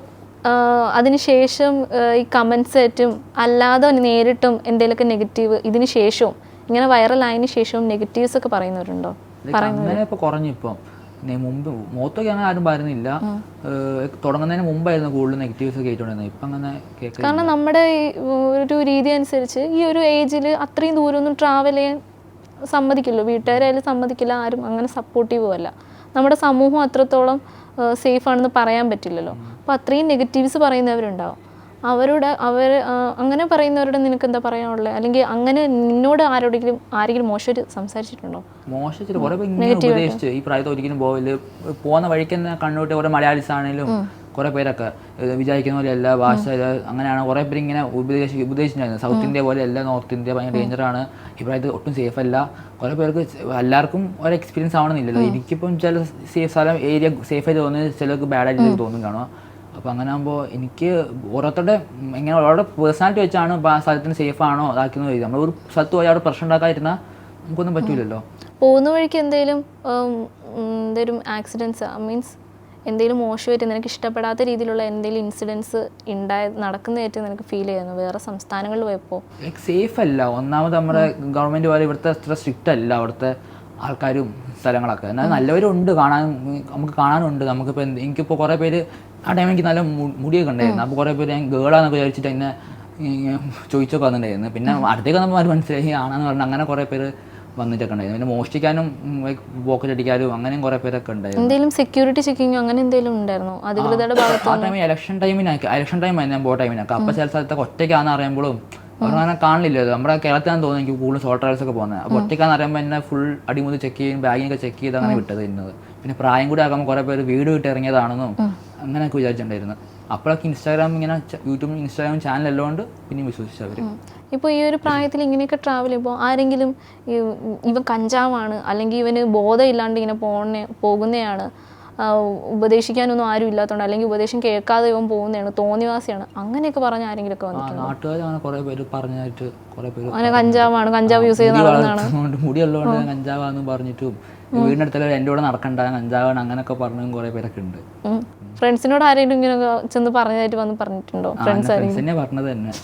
അതിനുശേഷം ഈ കമൻസ് ആയിട്ടും അല്ലാതെ നേരിട്ടും എന്തെങ്കിലുമൊക്കെ നെഗറ്റീവ് ഇതിന് ശേഷവും ഇങ്ങനെ വൈറലായതിനു ശേഷവും നെഗറ്റീവ്സ് ഒക്കെ പറയുന്നവരുണ്ടോ? പറയുന്നത് അങ്ങനെ മുമ്പ് മോത്തൊക്കെ അങ്ങനെ ആരും പറയുന്നില്ല. തുടങ്ങുന്നതിന് മുമ്പായിരുന്നു കൂടുതൽ നെഗറ്റീവ്സ് കേട്ടുകൊണ്ടിരുന്നത് ഇപ്പം അങ്ങനെ കാരണം നമ്മുടെ ഒരു രീതി അനുസരിച്ച് ഈ ഒരു ഏജിൽ അത്രയും ദൂരമൊന്നും ട്രാവൽ ചെയ്യാൻ സമ്മതിക്കില്ല. വീട്ടുകാരായാലും സമ്മതിക്കില്ല ആരും അങ്ങനെ സപ്പോർട്ടീവ് അല്ല. നമ്മുടെ സമൂഹം അത്രത്തോളം സേഫ് ആണെന്ന് പറയാൻ പറ്റില്ലല്ലോ. അപ്പോൾ അത്രയും നെഗറ്റീവ്സ് പറയുന്നവരുണ്ടാവും. അവരുടെ അവർ അങ്ങനെ പറയുന്നവരോട് നിനക്ക് എന്താ പറയാനുള്ളത് അല്ലെങ്കിൽ അങ്ങനെ നിന്നോട് ആരോടെങ്കിലും ആരെങ്കിലും മോശം സംസാരിച്ചിട്ടുണ്ടോ? കുറെ പേര് ഉപദേശിച്ചു. ഈ പ്രായത്തിൽ ഒരിക്കലും പോവില്ല പോകുന്ന വഴിക്ക് തന്നെ കണ്ണൂട്ട് കുറെ മലയാളീസ് ആണെങ്കിലും കുറെ പേരൊക്കെ വിചാരിക്കുന്ന പോലെ എല്ലാ ഭാഷ അങ്ങനെയാണ് കുറെ പേര് ഇങ്ങനെ ഉപദേശി ഉപദേശിച്ചിട്ടുണ്ടായിരുന്നു സൗത്ത് ഇന്ത്യ പോലെ അല്ല നോർത്ത് ഇന്ത്യ ഭയങ്കര ഡേഞ്ചറാണ് ആണ്. പ്രായത്തിൽ ഒട്ടും സേഫ് അല്ല. കുറെ പേർക്ക് എല്ലാവർക്കും ഒരു എക്സ്പീരിയൻസ് ആവണമെന്നില്ലല്ലോ. എനിക്കിപ്പം ചില സേഫ് സ്ഥലം ഏരിയ സേഫ് ആയിട്ട് തോന്നുന്നത് ചിലർക്ക് ബാഡ് ആയിട്ട് തോന്നും കാണുക. അപ്പോൾ അങ്ങനെ ആകുമ്പോൾ എനിക്ക് ഓരോരുത്തരുടെ ഇങ്ങനെ എങ്ങനെ ഓരോരുടെ പേഴ്സണാലിറ്റി വെച്ചാണ് ഇപ്പോൾ ആ സ്ഥലത്തിന് സേഫ് ആണോ അതാക്കുന്നത് ചോദിക്കുക. നമ്മൾ ഒരു സ്ഥലത്ത് പോയി അവിടെ പ്രശ്നം ഉണ്ടാക്കാതിരുന്നാൽ നമുക്കൊന്നും പറ്റൂലല്ലോ. പോകുന്ന വഴിക്ക് എന്തെങ്കിലും എന്തെങ്കിലും ആക്സിഡൻസ് മീൻസ് എന്തെങ്കിലും മോശമായിട്ട് നിനക്ക് ഇഷ്ടപ്പെടാത്ത രീതിയിലുള്ള എന്തെങ്കിലും ഇൻസിഡൻസ് ഉണ്ടായ നടക്കുന്നതായിട്ട് നിനക്ക് ഫീൽ ചെയ്യുന്നു? വേറെ സംസ്ഥാനങ്ങളിൽ പോയപ്പോൾ സേഫ് അല്ല. ഒന്നാമത് നമ്മുടെ ഗവൺമെന്റ് പോലെ ഇവിടുത്തെ അത്ര സ്ട്രിക്റ്റ് അല്ല അവിടുത്തെ ആൾക്കാരും സ്ഥലങ്ങളൊക്കെ. എന്നാൽ നല്ലവരുണ്ട് കാണാൻ നമുക്ക് കാണാനുണ്ട്. നമുക്കിപ്പോൾ എനിക്കിപ്പോൾ കുറേ പേര് ആ ടൈമിൽ എനിക്ക് നല്ല മുടിയൊക്കെ ഉണ്ടായിരുന്നു. അപ്പോൾ കുറേ പേര് ഞാൻ ഗേളാന്നൊക്കെ വിചാരിച്ചിട്ട് എന്നെ ചോദിച്ചൊക്കെ വന്നിട്ടുണ്ടായിരുന്നു. പിന്നെ അടുത്തേക്ക് നമ്മൾ മനസ്സിലായി ആണെന്ന് പറഞ്ഞാൽ അങ്ങനെ കുറേ പേര് വന്നിട്ടൊക്കെ ഉണ്ടായിരുന്നു. പിന്നെ മോഷ്ടിക്കാനും പോക്കറ്റ് അടിക്കാനും അങ്ങനെയും കുറേ പേരൊക്കെ ഉണ്ടായിരുന്നു. എന്തെങ്കിലും സെക്യൂരിറ്റി ചെക്കിങ്ങോ അങ്ങനെ എന്തെങ്കിലും ഉണ്ടായിരുന്നു? അധികൃതരുടെ ഭാഗത്ത് ആ ടൈമിൽ ഇലക്ഷൻ ടൈമിനൊക്കെ ഇലക്ഷൻ ടൈം ഞാൻ പോയ ടൈമിനൊക്കെ അപ്പം ചില സ്ഥലത്തൊക്കെ ഒറ്റയ്ക്കാന്ന് അറിയുമ്പോഴും അവരങ്ങനെ കാണില്ല നമ്മുടെ കേരളത്തിലാണ് തോന്നുന്നു എനിക്ക് കൂടുതൽ ഷോർട്ട് ട്രാവൽസ് ഒക്കെ പോകുന്നത്. അപ്പോൾ ഒറ്റയ്ക്കാന്ന് അറിയുമ്പോൾ എന്നെ ഫുൾ അടിമുതി ചെക്ക് ചെയ്യും ബാഗിനൊക്കെ ചെക്ക് ചെയ്ത് അങ്ങനെ വിട്ടത് ഇരുന്നത്. പിന്നെ പ്രായം കൂടി ആകുമ്പോൾ കുറേ പേര് വീട് വിട്ട് ഇറങ്ങിയതാണെന്നും അങ്ങനെയൊക്കെ വിചാരിച്ചിട്ടുണ്ടായിരുന്നു. അപ്പോഴൊക്കെ ഇൻസ്റ്റാഗ്രാം ഇങ്ങനെ യൂട്യൂബ് ഇൻസ്റ്റാഗ്രാം ചാനൽ എല്ലാം പിന്നെ വിശ്വസിച്ചു അവർ ഇപ്പോൾ ഈ ഒരു പ്രായത്തിൽ ഇങ്ങനെയൊക്കെ ട്രാവൽ ചെയ്യുമ്പോൾ ആരെങ്കിലും ഇവ ഇവൻ കഞ്ചാവാണ് അല്ലെങ്കിൽ ഇവന് ബോധമില്ലാണ്ട് ഇങ്ങനെ പോണ പോകുന്നതാണ്. ഉപദേശിക്കാനൊന്നും ആരും ഇല്ലാത്തതുകൊണ്ട് അല്ലെങ്കിൽ ഉപദേശം കേൾക്കാതെ ഇവൻ പോകുന്നതാണ് തോന്നിവാസിയാണ്. അങ്ങനെയൊക്കെ പറഞ്ഞ ആരെങ്കിലും ഒക്കെ ആ വന്നിട്ടുണ്ട്? അങ്ങനെ കഞ്ചാവാണ് കഞ്ചാവ് യൂസ് ചെയ്ത് മുടി നടന്നതാണ്. വളർത്തുന്നതുകൊണ്ട് മുടി ഉള്ളതുകൊണ്ട് കഞ്ചാവാന്ന് പറഞ്ഞിട്ടും വീടിനടുത്തുള്ള എന്റെ കൂടെ നടക്കണ്ട കഞ്ചാവാണ് അങ്ങനെയൊക്കെ പറഞ്ഞു കുറേ പേരൊക്കെ ഉണ്ട്. ഫ്രണ്ട്സിനോട് ആരെങ്കിലും ഇങ്ങനെ ചെന്ന് പറഞ്ഞതായിട്ട് വന്ന് പറഞ്ഞിട്ടുണ്ടോ? ഫ്രണ്ട്സ് പറഞ്ഞത് തന്നെ.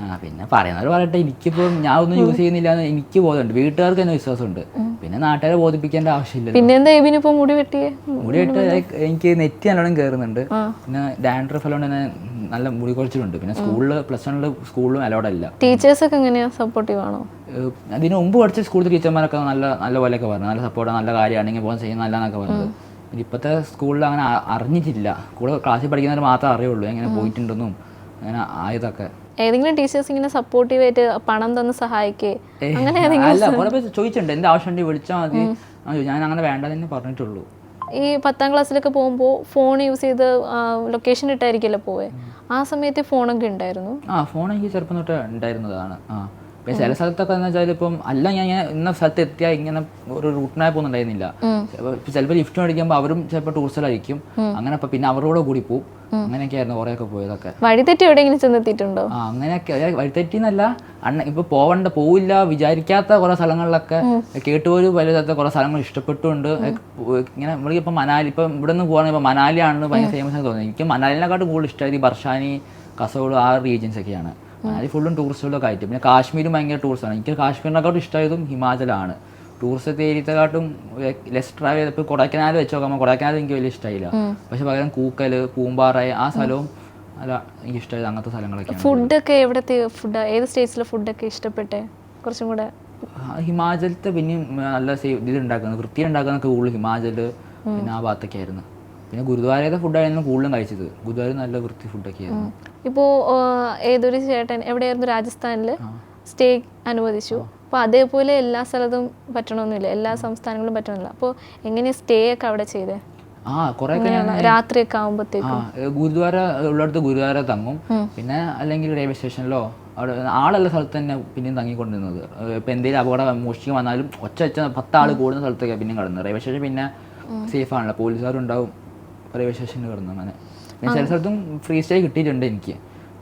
ആ പിന്നെ പറയുന്നവർ പറയട്ടെ എനിക്കിപ്പോൾ ഞാൻ ഒന്നും യൂസ് ചെയ്യുന്നില്ല എനിക്ക് ബോധമുണ്ട്. വീട്ടുകാർക്ക് തന്നെ വിശ്വാസമുണ്ട്. പിന്നെ നാട്ടുകാരെ ബോധിപ്പിക്കേണ്ട ആവശ്യമില്ല പിന്നെ എന്താ എബിനിപ്പോ മുടി വെട്ടിയേ? മുടി വെട്ടി എനിക്ക് നെറ്റ് നല്ലോണം കയറുന്നുണ്ട് പിന്നെ ഡാൻഡ്രഫ് അലോണ്ട് തന്നെ നല്ല മുടി കുറച്ചിട്ടുണ്ട് പിന്നെ സ്കൂളിൽ പ്ലസ് വണ്ണിൽ സ്കൂളിലും അലോഡ് അല്ല. ടീച്ചേഴ്സ് ഒക്കെ എങ്ങനെയാ? സപ്പോർട്ടീവ് ആണോ? അതിന് മുമ്പ് പഠിച്ച സ്കൂളിൽ ടീച്ചർമാരൊക്കെ നല്ല നല്ല പോലെയൊക്കെ പറഞ്ഞു. നല്ല സപ്പോർട്ട് നല്ല കാര്യമാണ്. ഇങ്ങനെ പോകാൻ ചെയ്യുന്ന നല്ലതെന്നൊക്കെ പറഞ്ഞത്. ഇപ്പോഴത്തെ സ്കൂളിൽ അങ്ങനെ അറിഞ്ഞിട്ടില്ല. കൂടെ ക്ലാസ്സിൽ പഠിക്കുന്നവർ മാത്രമേ അറിയുള്ളൂ. എങ്ങനെ പോയിട്ടുണ്ടെന്നും അങ്ങനെ ആയതൊക്കെ. ഏതെങ്കിലും ടീച്ചേഴ്സ് ഇങ്ങനെ സപ്പോർട്ടീവ് ആയിട്ട് പണം തന്ന് സഹായിക്കേ? അങ്ങനെ അല്ല കുറെ പേര് ചോദിച്ചിട്ടുണ്ട്. എന്റെ ആവശ്യമുണ്ടെങ്കിൽ വിളിച്ചാൽ മതി. ഞാൻ അങ്ങനെ വേണ്ടതെന്ന് പറഞ്ഞിട്ടുള്ളൂ. ഈ പത്താം ക്ലാസ്സിലൊക്കെ പോകുമ്പോൾ ഫോൺ യൂസ് ചെയ്ത് ലൊക്കേഷൻ ഇട്ടായിരിക്കുമല്ലോ പോവേ? ആ സമയത്ത് ഫോണൊക്കെ ഉണ്ടായിരുന്നു? ആ ഫോൺ എനിക്ക് ചെറുപ്പം തൊട്ട് ഉണ്ടായിരുന്നതാണ്. ആ. പിന്നെ ചില സ്ഥലത്തൊക്കെ എന്ന് വെച്ചാൽ ഇപ്പം അല്ല ഞാൻ ഇങ്ങനെ ഇന്ന സ്ഥലത്ത് എത്തിയാൽ ഇങ്ങനെ ഒരു റൂട്ടിനായി പോകുന്നുണ്ടായിരുന്നില്ല ചിലപ്പോൾ ലിഫ്റ്റ് മേടിക്കുമ്പോൾ അവരും ചിലപ്പോൾ ടൂറിസ്റ്റിലായിരിക്കും അങ്ങനെ അപ്പൊ പിന്നെ അവരോട് കൂടി പോകും അങ്ങനെയൊക്കെ ആയിരുന്നു കുറേയൊക്കെ പോയതൊക്കെ. വഴിതെറ്റി എവിടെയെങ്കിലും ചെന്നെത്തിയിട്ടുണ്ടോ? ആ അങ്ങനെയൊക്കെ. വഴിതെറ്റി എന്നല്ല അണ്ണ ഇപ്പൊ പോവണ്ട പോവില്ല വിചാരിക്കാത്ത കുറെ സ്ഥലങ്ങളിലൊക്കെ കേട്ടുപോലും വലിയ സ്ഥലത്തെ കുറെ സ്ഥലങ്ങൾ ഇഷ്ടപ്പെട്ടുണ്ട് ഇങ്ങനെ നമ്മളിപ്പോ മനാലി ഇപ്പൊ ഇവിടെ നിന്ന് പോകണമെങ്കിൽ ഇപ്പൊ മനാലിയാണ് ഭയങ്കര ഫേമസ് ആണെന്ന് തോന്നുന്നത് എനിക്ക് മനാലിനെക്കാട്ടും കൂടുതൽ ഇഷ്ടമായി ഈ ബർഷാനി കസോൾ ആ റീജിയൻസ് ഒക്കെയാണ്. മനാലി ഫുള്ളും ടൂറിസ്റ്റുകളൊക്കെ ആയിട്ട് പിന്നെ കാശ്മീരും ഭയങ്കര ടൂറിസ്റ്റാണ് എനിക്ക് കാശ്മീരിനെക്കാട്ടും ഇഷ്ടമായതും ഹിമാചലാണ്. ടൂറിസ്റ്റ് ഏരിയത്തെക്കാട്ടും ലെസ് ട്രാവൽ ചെയ്തപ്പോൾ കൊടൈക്കനാൽ വെച്ച് നോക്കുമ്പോൾ കൊടൈക്കനാൽ എനിക്ക് വലിയ ഇഷ്ടമായില്ല പക്ഷെ പകരം കൂക്കൽ പൂമ്പാറ ആ സ്ഥലവും അല്ല എനിക്ക് ഇഷ്ടമായത് അങ്ങനത്തെ സ്ഥലങ്ങളൊക്കെ ഫുഡൊക്കെ എവിടത്തെ ഫുഡ് ഏത് സ്റ്റേറ്റ്സിലെ ഫുഡൊക്കെ ഇഷ്ടപ്പെട്ടേ? കുറച്ചും കൂടെ. ഹിമാചലത്തെ പിന്നെയും നല്ല സേവ് ഇത് ഉണ്ടാക്കുന്നത് വൃത്തി ഉണ്ടാക്കുന്നൊക്കെ കൂടുതൽ ഹിമാചൽ പിന്നെ ആ ഭാഗത്തൊക്കെ ആയിരുന്നു പിന്നെ ഗുരുദ്വാരയുടെ ഫുഡായിരുന്നു കൂടുതലും കഴിച്ചത്. ഗുരുദ്വാര നല്ല വൃത്തി ഫുഡൊക്കെ ആയിരുന്നു ഇപ്പോൾ ഏതൊരു ചേട്ടൻ എവിടെയായിരുന്നു രാജസ്ഥാനിൽ സ്റ്റേ അനുവദിച്ചു. അപ്പോൾ അതേപോലെ എല്ലാ സ്ഥലത്തും പറ്റണമെന്നില്ല എല്ലാ സംസ്ഥാനങ്ങളും പറ്റണമെന്നില്ല അപ്പോൾ എങ്ങനെ സ്റ്റേ ഒക്കെ അവിടെ ചെയ്തേ? ആ കുറെ രാത്രിയൊക്കെ ആകുമ്പോഴത്തേക്ക് ഗുരുദ്വാര ഉള്ളിടത്ത് ഗുരുദ്വാര തങ്ങും. പിന്നെ അല്ലെങ്കിൽ റെയിൽവേ സ്റ്റേഷനിലോ അവിടെ ആളുള്ള സ്ഥലത്ത് തന്നെ പിന്നെയും തങ്ങിക്കൊണ്ടിരുന്നത്. ഇപ്പം ഇപ്പൊ എന്തെങ്കിലും അപകടം മോഷ്ടിക്കാൻ വന്നാലും ഒച്ച ഒച്ച പത്താൾ കൂടുന്ന സ്ഥലത്തൊക്കെ പിന്നെയും കിടന്നത് റെയിൽവേ സ്റ്റേഷൻ പിന്നെ സേഫ് ആണല്ലോ. പോലീസുകാരുണ്ടാവും. റെയിൽവേ സ്റ്റേഷനിൽ കിടന്നു അങ്ങനെ. പിന്നെ ചില സ്ഥലത്തും ഫ്രീ സ്റ്റേ കിട്ടിയിട്ടുണ്ട് എനിക്ക്.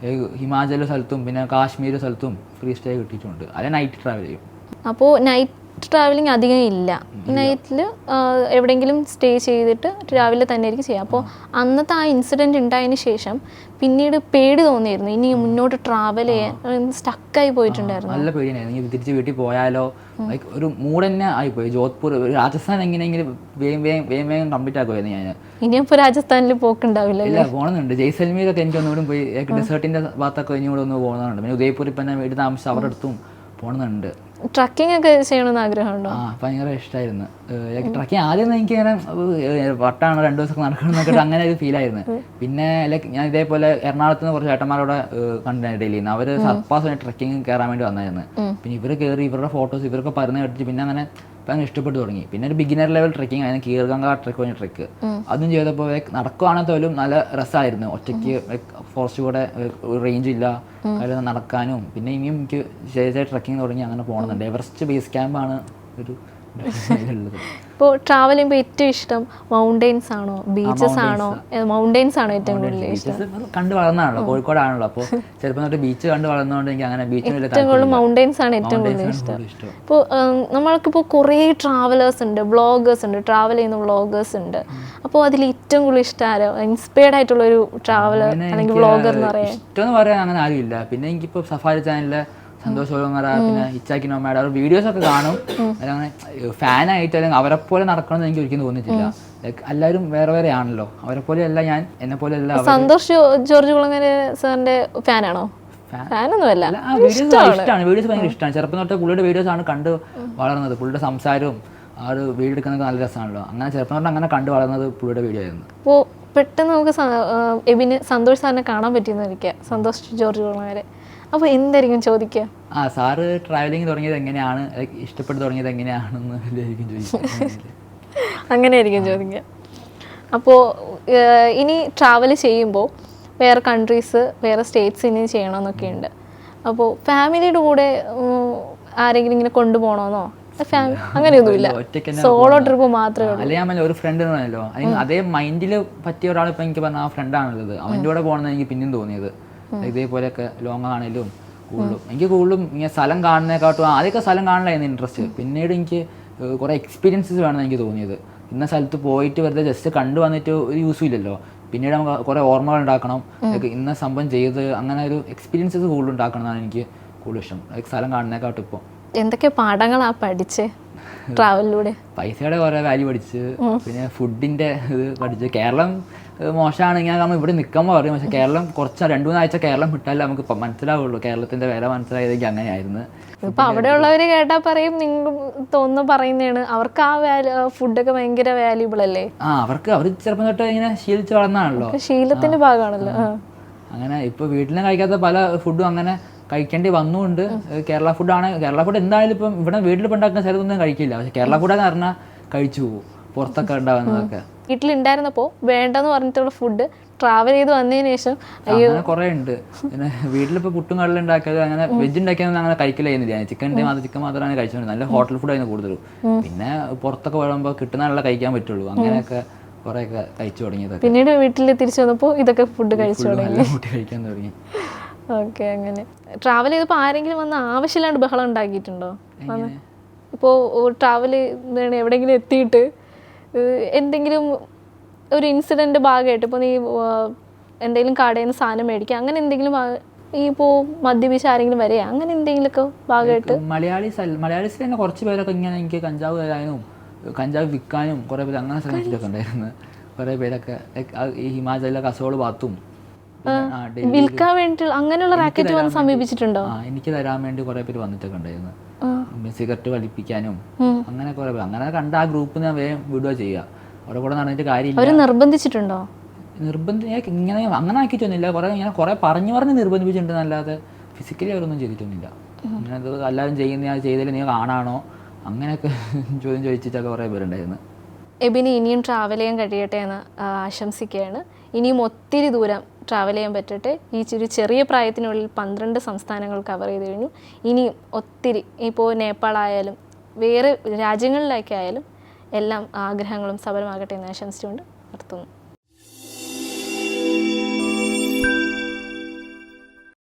ഹിമാചല ഹിമാചൽ സ്ഥലത്തും പിന്നെ കാശ്മീർ സ്ഥലത്തും ഫ്രീ സ്റ്റേ കിട്ടിയിട്ടുണ്ട്. അല്ലെ നൈറ്റ് ട്രാവൽ ചെയ്യും. അപ്പോൾ നൈറ്റ് ട്രാവലിംഗ് അധികം ഇല്ല. നൈറ്റിൽ എവിടെയെങ്കിലും സ്റ്റേ ചെയ്തിട്ട് രാവിലെ തന്നെ ആയിരിക്കും ചെയ്യുക. അപ്പോൾ അന്നത്തെ ആ ഇൻസിഡന്റ് ഉണ്ടായതിന് ശേഷം പിന്നീട് പേടി തോന്നിയിരുന്നു. ഇനി മുന്നോട്ട് ട്രാവൽ ചെയ്യാൻ സ്റ്റക്കായി പോയിട്ടുണ്ടായിരുന്നു. നല്ല പേടിയായിരുന്നു തിരിച്ച് വീട്ടിൽ പോയാലോ? ലൈക്ക് ഒരു മൂഡ് തന്നെ ആയിപ്പോയി. ജോധ്പൂർ രാജസ്ഥാൻ എങ്ങനെയെങ്കിലും വേഗം വേഗം വേഗം വേഗം കംപ്ലീറ്റ് ആക്കുമായിരുന്നു ഞാൻ ഇനിയിപ്പോൾ രാജസ്ഥാനിൽ പോക്കുണ്ടാവില്ല ഇല്ല പോകണമെന്നുണ്ട് ജയ്സൽമീരൊക്കെ എനിക്ക് ഒന്നുകൂടി പോയി ഡെസേർട്ടിന്റെ ഭാഗത്തൊക്കെ ഇനി കൂടെ ഒന്ന് പോകുന്നുണ്ട് പിന്നെ ഉദയപൂർ ഇപ്പം ഞാൻ വീട് താമസിച്ച് അവരുടെ അടുത്തും പോകണമെന്നുണ്ട് ട്രക്കിംഗ് ഒക്കെ ചെയ്യണമെന്ന് ആഗ്രഹമുണ്ടോ? ആ ഭയങ്കര ഇഷ്ടമായിരുന്നു ട്രക്കിങ് ആദ്യം എനിക്ക് ഇങ്ങനെ വട്ടാണ് രണ്ടു ദിവസം നടക്കണം എന്നൊക്കെ അങ്ങനെ ഒരു ഫീൽ ആയിരുന്നു. പിന്നെ ലൈക്ക് ഞാൻ ഇതേപോലെ എറണാകുളത്ത് നിന്ന് കുറച്ച് ചേട്ടന്മാരോടെ കണ്ടു ഡെയിലി നിന്ന്. അവർ സർപ്പാസ് ട്രക്കിംഗ് കയറാൻ വേണ്ടി വന്നായിരുന്നു. പിന്നെ ഇവർ കയറി ഇവരുടെ ഫോട്ടോസ് ഇവരൊക്കെ പറഞ്ഞു കേട്ടിട്ട് പിന്നെ അങ്ങനെ ഭയങ്കര ഇഷ്ടപ്പെട്ടു തുടങ്ങി. പിന്നെ ഒരു ബിഗിനർ ലെവൽ ട്രക്കിങ് അതിന് കീർഗംഗ ട്രക്ക് പറഞ്ഞ ട്രക്ക് അതും ചെയ്തപ്പോൾ നടക്കുവാണെങ്കിൽ പോലും നല്ല രസമായിരുന്നു ഒറ്റയ്ക്ക് ഫോറസ്റ്റ് കൂടെ റേഞ്ച് ഇല്ല. അതിൽ നടക്കാനും. പിന്നെ ഇനിയും എനിക്ക് ചെറിയ ട്രക്കിങ് തുടങ്ങി അങ്ങനെ പോകണമെന്നുണ്ട് എവറസ്റ്റ് ബേസ് ക്യാമ്പാണ് ഒരു ഇപ്പോൾ ട്രാവൽ ചെയ്യുമ്പോൾ ഏറ്റവും ഇഷ്ടം മൗണ്ടെയിൻസ് ആണോ? ബീച്ചസ് ആണോ? മൗണ്ടെയിൻസ് ആണോ ഏറ്റവും കൂടുതൽ ഇഷ്ടം. കണ്ടു വളർന്നതാണല്ലോ കോഴിക്കോടാണല്ലോ അപ്പോൾ ചെറുപ്പം തൊട്ട് ബീച്ച് കണ്ടു വളർന്നതുകൊണ്ട് എനിക്ക് അങ്ങനെ ബീച്ച് ഏറ്റവും കൂടുതൽ മൗണ്ടെയ്ൻസ് ആണ് ഏറ്റവും കൂടുതൽ ഇഷ്ടം. ഇഷ്ടം. ഇപ്പോൾ നമ്മൾക്കിപ്പോൾ കുറേ ട്രാവലേഴ്സ് ഉണ്ട് ബ്ലോഗേഴ്സ് ഉണ്ട് ട്രാവൽ ചെയ്യുന്ന ബ്ലോഗേഴ്സ് ഉണ്ട്. അപ്പോൾ അതിൽ ഏറ്റവും കൂടുതൽ ഇഷ്ടം ആരോ? ഇൻസ്പയർഡ് ആയിട്ടുള്ള ഒരു ട്രാവലർ അല്ലെങ്കിൽ ബ്ലോഗർ എന്ന് എന്ന് പറയാം ഇഷ്ടമെന്ന് പറയാൻ അങ്ങനെ ആരുമില്ല. പിന്നെ എനിക്കിപ്പോൾ സഫാരി ചാനലിലെ സന്തോഷ് ഒഴുങ്ങറ പിന്നെ ഹിച്ചാക്കി നോമാഡ് അവർ വീഡിയോസ് ഒക്കെ കാണും. അങ്ങനെ ഫാനായിട്ട് അല്ലെങ്കിൽ അവരെ പോലെ നടക്കണം എന്ന് എനിക്ക് ഒരിക്കലും തോന്നിയിട്ടില്ല. ലൈക് എല്ലാവരും വേറെ വേറെ ആണല്ലോ. അവരെ പോലെ അല്ല ഞാൻ എന്നെ പോലെ അല്ല സന്തോഷ് ജോർജ് കുളങ്ങര സാറിന്റെ ഫാനാണോ ഫാനൊന്നുമല്ല ഇഷ്ടമാണ്. വീഡിയോസ് ഭയങ്കര ഇഷ്ടമാണ് ചെറുപ്പം തൊട്ട് പുള്ളിയുടെ വീഡിയോസ് ആണ് കണ്ട് വളർന്നത്. പുള്ളിയുടെ സംസാരവും ആ ഒരു വീഡിയോ എടുക്കുന്നതൊക്കെ നല്ല രസമാണല്ലോ. അങ്ങനെ ചെറുപ്പം തൊട്ട് അങ്ങനെ കണ്ട് വളർന്നത് പുള്ളിയുടെ വീഡിയോ ആയിരുന്നു. അപ്പോൾ പെട്ടെന്ന് നമുക്ക് എബിന് സന്തോഷ് സാറിനെ കാണാൻ പറ്റിയെന്ന് ഇരിക്കുക സന്തോഷ് ജോർജ് കുളങ്ങര. അപ്പോൾ എന്തായിരിക്കും ചോദിക്കുക? ആ സാറ് ട്രാവലിംഗ് തുടങ്ങിയത് എങ്ങനെയാണ്? ഇഷ്ടപ്പെട്ട് തുടങ്ങിയത് എങ്ങനെയാണെന്ന് [LAUGHS] [LAUGHS] അങ്ങനെയായിരിക്കും ചോദിക്കുക. അപ്പോൾ ഇനി ട്രാവൽ ചെയ്യുമ്പോൾ വേറെ കൺട്രീസ് വേറെ സ്റ്റേറ്റ്സ് ഇനി ചെയ്യണമെന്നൊക്കെ ഉണ്ട്. അപ്പോൾ ഫാമിലിയുടെ കൂടെ ആരെങ്കിലും ഇങ്ങനെ കൊണ്ടുപോകണമെന്നോ അങ്ങനെയൊന്നുമില്ല. സോളോ ട്രിപ്പ് മാത്രമേ ഉള്ളൂ. ഒരു ഫ്രണ്ട് അതേ മൈൻഡിൽ പറ്റിയ ഒരാൾ ഇപ്പൊ എനിക്ക് പറഞ്ഞ ആ ഫ്രണ്ടാണുള്ളത് അവന്റെ കൂടെ പോകണമെന്ന് എനിക്ക് പിന്നെയും തോന്നിയത്. ഇതേപോലെയൊക്കെ ലോങ് ആണെങ്കിലും കൂടുതലും. എനിക്ക് കൂടുതലും ഇങ്ങനെ സ്ഥലം കാണുന്നതിനെക്കാട്ടും ആദ്യമൊക്കെ സ്ഥലം കാണലായിരുന്നു ഇൻട്രസ്റ്റ് പിന്നീട് എനിക്ക് കുറേ എക്സ്പീരിയൻസസ് വേണമെന്ന് എനിക്ക് തോന്നിയത്. ഇന്ന സ്ഥലത്ത് പോയിട്ട് വെറുതെ ജസ്റ്റ് കണ്ടു വന്നിട്ട് ഒരു യൂസും ഇല്ലല്ലോ. പിന്നീട് നമുക്ക് കുറേ ഓർമ്മകൾ ഉണ്ടാക്കണം. ഇന്ന സംഭവം ചെയ്ത് അങ്ങനെ ഒരു എക്സ്പീരിയൻസസ് കൂടുതൽ ഉണ്ടാക്കണം എന്നാണ് എനിക്ക് കൂടുതൽ ഇഷ്ടം. സ്ഥലം കാണുന്നതിനെക്കാട്ടും ഇപ്പോൾ എന്തൊക്കെ പാഠങ്ങളാ പഠിച്ച്? ട്രാവലിലൂടെ പൈസയുടെ കുറേ വാല്യൂ പഠിച്ച് പിന്നെ ഫുഡിന്റെ ഇത് പഠിച്ച്. കേരളം മോശമാണ് ഇങ്ങനെ നമ്മൾ ഇവിടെ നിൽക്കുമ്പോൾ പറയും. പക്ഷേ കേരളം കുറച്ച് രണ്ട് മൂന്നാഴ്ച കേരളം വിട്ടാലേ നമുക്ക് ഇപ്പം മനസ്സിലാവുള്ളൂ. കേരളത്തിന്റെ വില മനസ്സിലായതെങ്കിൽ അങ്ങനെയായിരുന്നു. ഇപ്പൊ അവിടെയുള്ളവർ കേട്ടാൽ പറയും നിങ്ങൾ തോന്നുന്നു പറയുന്നതാണ്. അവർക്ക് ആ വാൽ ഫുഡൊക്കെ ഭയങ്കര വാല്യൂബിൾ അല്ലേ? ആ അവർക്ക് അവർ ചെറുപ്പം തൊട്ട് ഇങ്ങനെ ശീലിച്ച് വളർന്നാണല്ലോ. ശീലത്തിന്റെ ശീലത്തിന്റെ ഭാഗമാണല്ലോ. അങ്ങനെ ഇപ്പോൾ വീട്ടിലും കഴിക്കാത്ത പല ഫുഡും അങ്ങനെ കഴിക്കേണ്ടി വന്നുകൊണ്ട് കേരള ഫുഡാണ് കേരള ഫുഡ് എന്തായാലും ഇപ്പം ഇവിടെ വീട്ടിൽ ഇപ്പം ഉണ്ടാക്കുന്ന സ്ഥലത്തൊന്നും കഴിക്കില്ല. പക്ഷെ കേരള ഫുഡെന്ന് പറഞ്ഞാൽ കഴിച്ചു പോകും പുറത്തൊക്കെ വീട്ടിൽ വീട്ടിലുണ്ടായിരുന്നപ്പോൾ വേണ്ടെന്ന് പറഞ്ഞിട്ടുള്ള ഫുഡ് ട്രാവൽ ചെയ്ത് വന്നതിന് ശേഷം അങ്ങനെ കുറേ ഉണ്ട്. പിന്നെ വീട്ടിലിപ്പോൾ പുട്ടും കടലും ഉണ്ടാക്കിയത് അങ്ങനെ വെജ് ഉണ്ടാക്കിയാൽ അങ്ങനെ കഴിക്കില്ല ചെയ്യുന്നില്ല. ചിക്കൻ മാത്രം ചിക്കൻ മാത്രമാണ് കഴിച്ചോണ്ട് നല്ല ഹോട്ടൽ ഫുഡ് ആയിരുന്നു കൂടുതലും. പിന്നെ പുറത്തൊക്കെ പോകുമ്പോൾ കിട്ടുന്ന നല്ല കഴിക്കാൻ പറ്റുള്ളൂ. അങ്ങനെയൊക്കെ കുറേയൊക്കെ കഴിച്ചു തുടങ്ങിയതൊക്കെ. പിന്നീട് വീട്ടിൽ തിരിച്ചു വന്നപ്പോൾ ഇതൊക്കെ ഫുഡ് കഴിച്ചു നല്ല കഴിക്കാൻ തുടങ്ങി. ഓക്കെ അങ്ങനെ. ട്രാവൽ ചെയ്തപ്പോൾ ആരെങ്കിലും വന്ന ആവശ്യമില്ലാണ്ട് ബഹളം ഉണ്ടാക്കിയിട്ടുണ്ടോ? ഇപ്പോ ഇപ്പോൾ ട്രാവൽ എവിടെയെങ്കിലും എത്തിയിട്ട് എന്തെങ്കിലും ഒരു ഇൻസിഡന്റ് ഭാഗമായിട്ട് ഇപ്പോൾ നീ എന്തെങ്കിലും കടയിൽ നിന്ന് സാധനം മേടിക്കുക അങ്ങനെ എന്തെങ്കിലും ഈ ഇപ്പോൾ മദ്യപിച്ച് ആരെങ്കിലും വരെയാ അങ്ങനെ എന്തെങ്കിലുമൊക്കെ ഭാഗമായിട്ട്? മലയാളീസ് മലയാളീസിൽ തന്നെ കുറച്ച് പേരൊക്കെ ഇങ്ങനെ എനിക്ക് കഞ്ചാവ് തരാനും കഞ്ചാവ് വിൽക്കാനും കുറേ പേര് അങ്ങനെ ശ്രമിച്ചിട്ടൊക്കെ ഉണ്ടായിരുന്നു. കുറേ പേരൊക്കെ ഈ ഹിമാചലിലെ കസോൾ ഭാഗത്തും ഡൽഹിയിൽ വിൽക്കാൻ വേണ്ടി അങ്ങനെയുള്ള റാക്കറ്റ് വന്ന് സമീപിച്ചിട്ടുണ്ടോ? എനിക്ക് തരാൻ വേണ്ടി കുറേ പേര് വന്നിട്ടൊക്കെ ഉണ്ടായിരുന്നു. സിഗരറ്റ് വലിപ്പിക്കാനും അങ്ങനെ കുറെ അങ്ങനെ കണ്ട ആ ഗ്രൂപ്പ് ഞാൻ വേഗം വിടുക ചെയ്യുക അവിടെ കൂടെ നടന്നിട്ട് കാര്യമില്ല. നിർബന്ധിച്ചിട്ടുണ്ടോ? നിർബന്ധം ഇങ്ങനെ അങ്ങനെ ആക്കിയിട്ടൊന്നുമില്ല. കുറെ ഇങ്ങനെ കുറെ പറഞ്ഞു പറഞ്ഞ് നിർബന്ധിപ്പിച്ചിട്ടുണ്ട്. അല്ലാതെ ഫിസിക്കലി അവരൊന്നും ചെയ്തിട്ടൊന്നുമില്ല. അങ്ങനെ അത് എല്ലാവരും ചെയ്യുന്ന ഞാൻ ചെയ്തതിൽ നീ കാണാണോ? അങ്ങനെയൊക്കെ [LAUGHS] ചോദ്യം ചോദിച്ചിട്ടൊക്കെ കുറേ പേരുണ്ടായിരുന്നു. എബിന് ഇനിയും ട്രാവൽ ചെയ്യാൻ കഴിയട്ടെ എന്ന് ആശംസിക്കുകയാണ്. ഇനിയും ഒത്തിരി ദൂരം ട്രാവൽ ചെയ്യാൻ പറ്റട്ടെ. ഈ ഒരു ചെറിയ പ്രായത്തിനുള്ളിൽ പന്ത്രണ്ട് സംസ്ഥാനങ്ങൾ കവർ ചെയ്ത് കഴിഞ്ഞു. ഇനിയും ഒത്തിരി ഇപ്പോൾ നേപ്പാളായാലും വേറെ രാജ്യങ്ങളിലൊക്കെ ആയാലും എല്ലാം ആഗ്രഹങ്ങളും സഫലമാകട്ടെ എന്ന് ആശംസിച്ചുകൊണ്ട് നിർത്തുന്നു.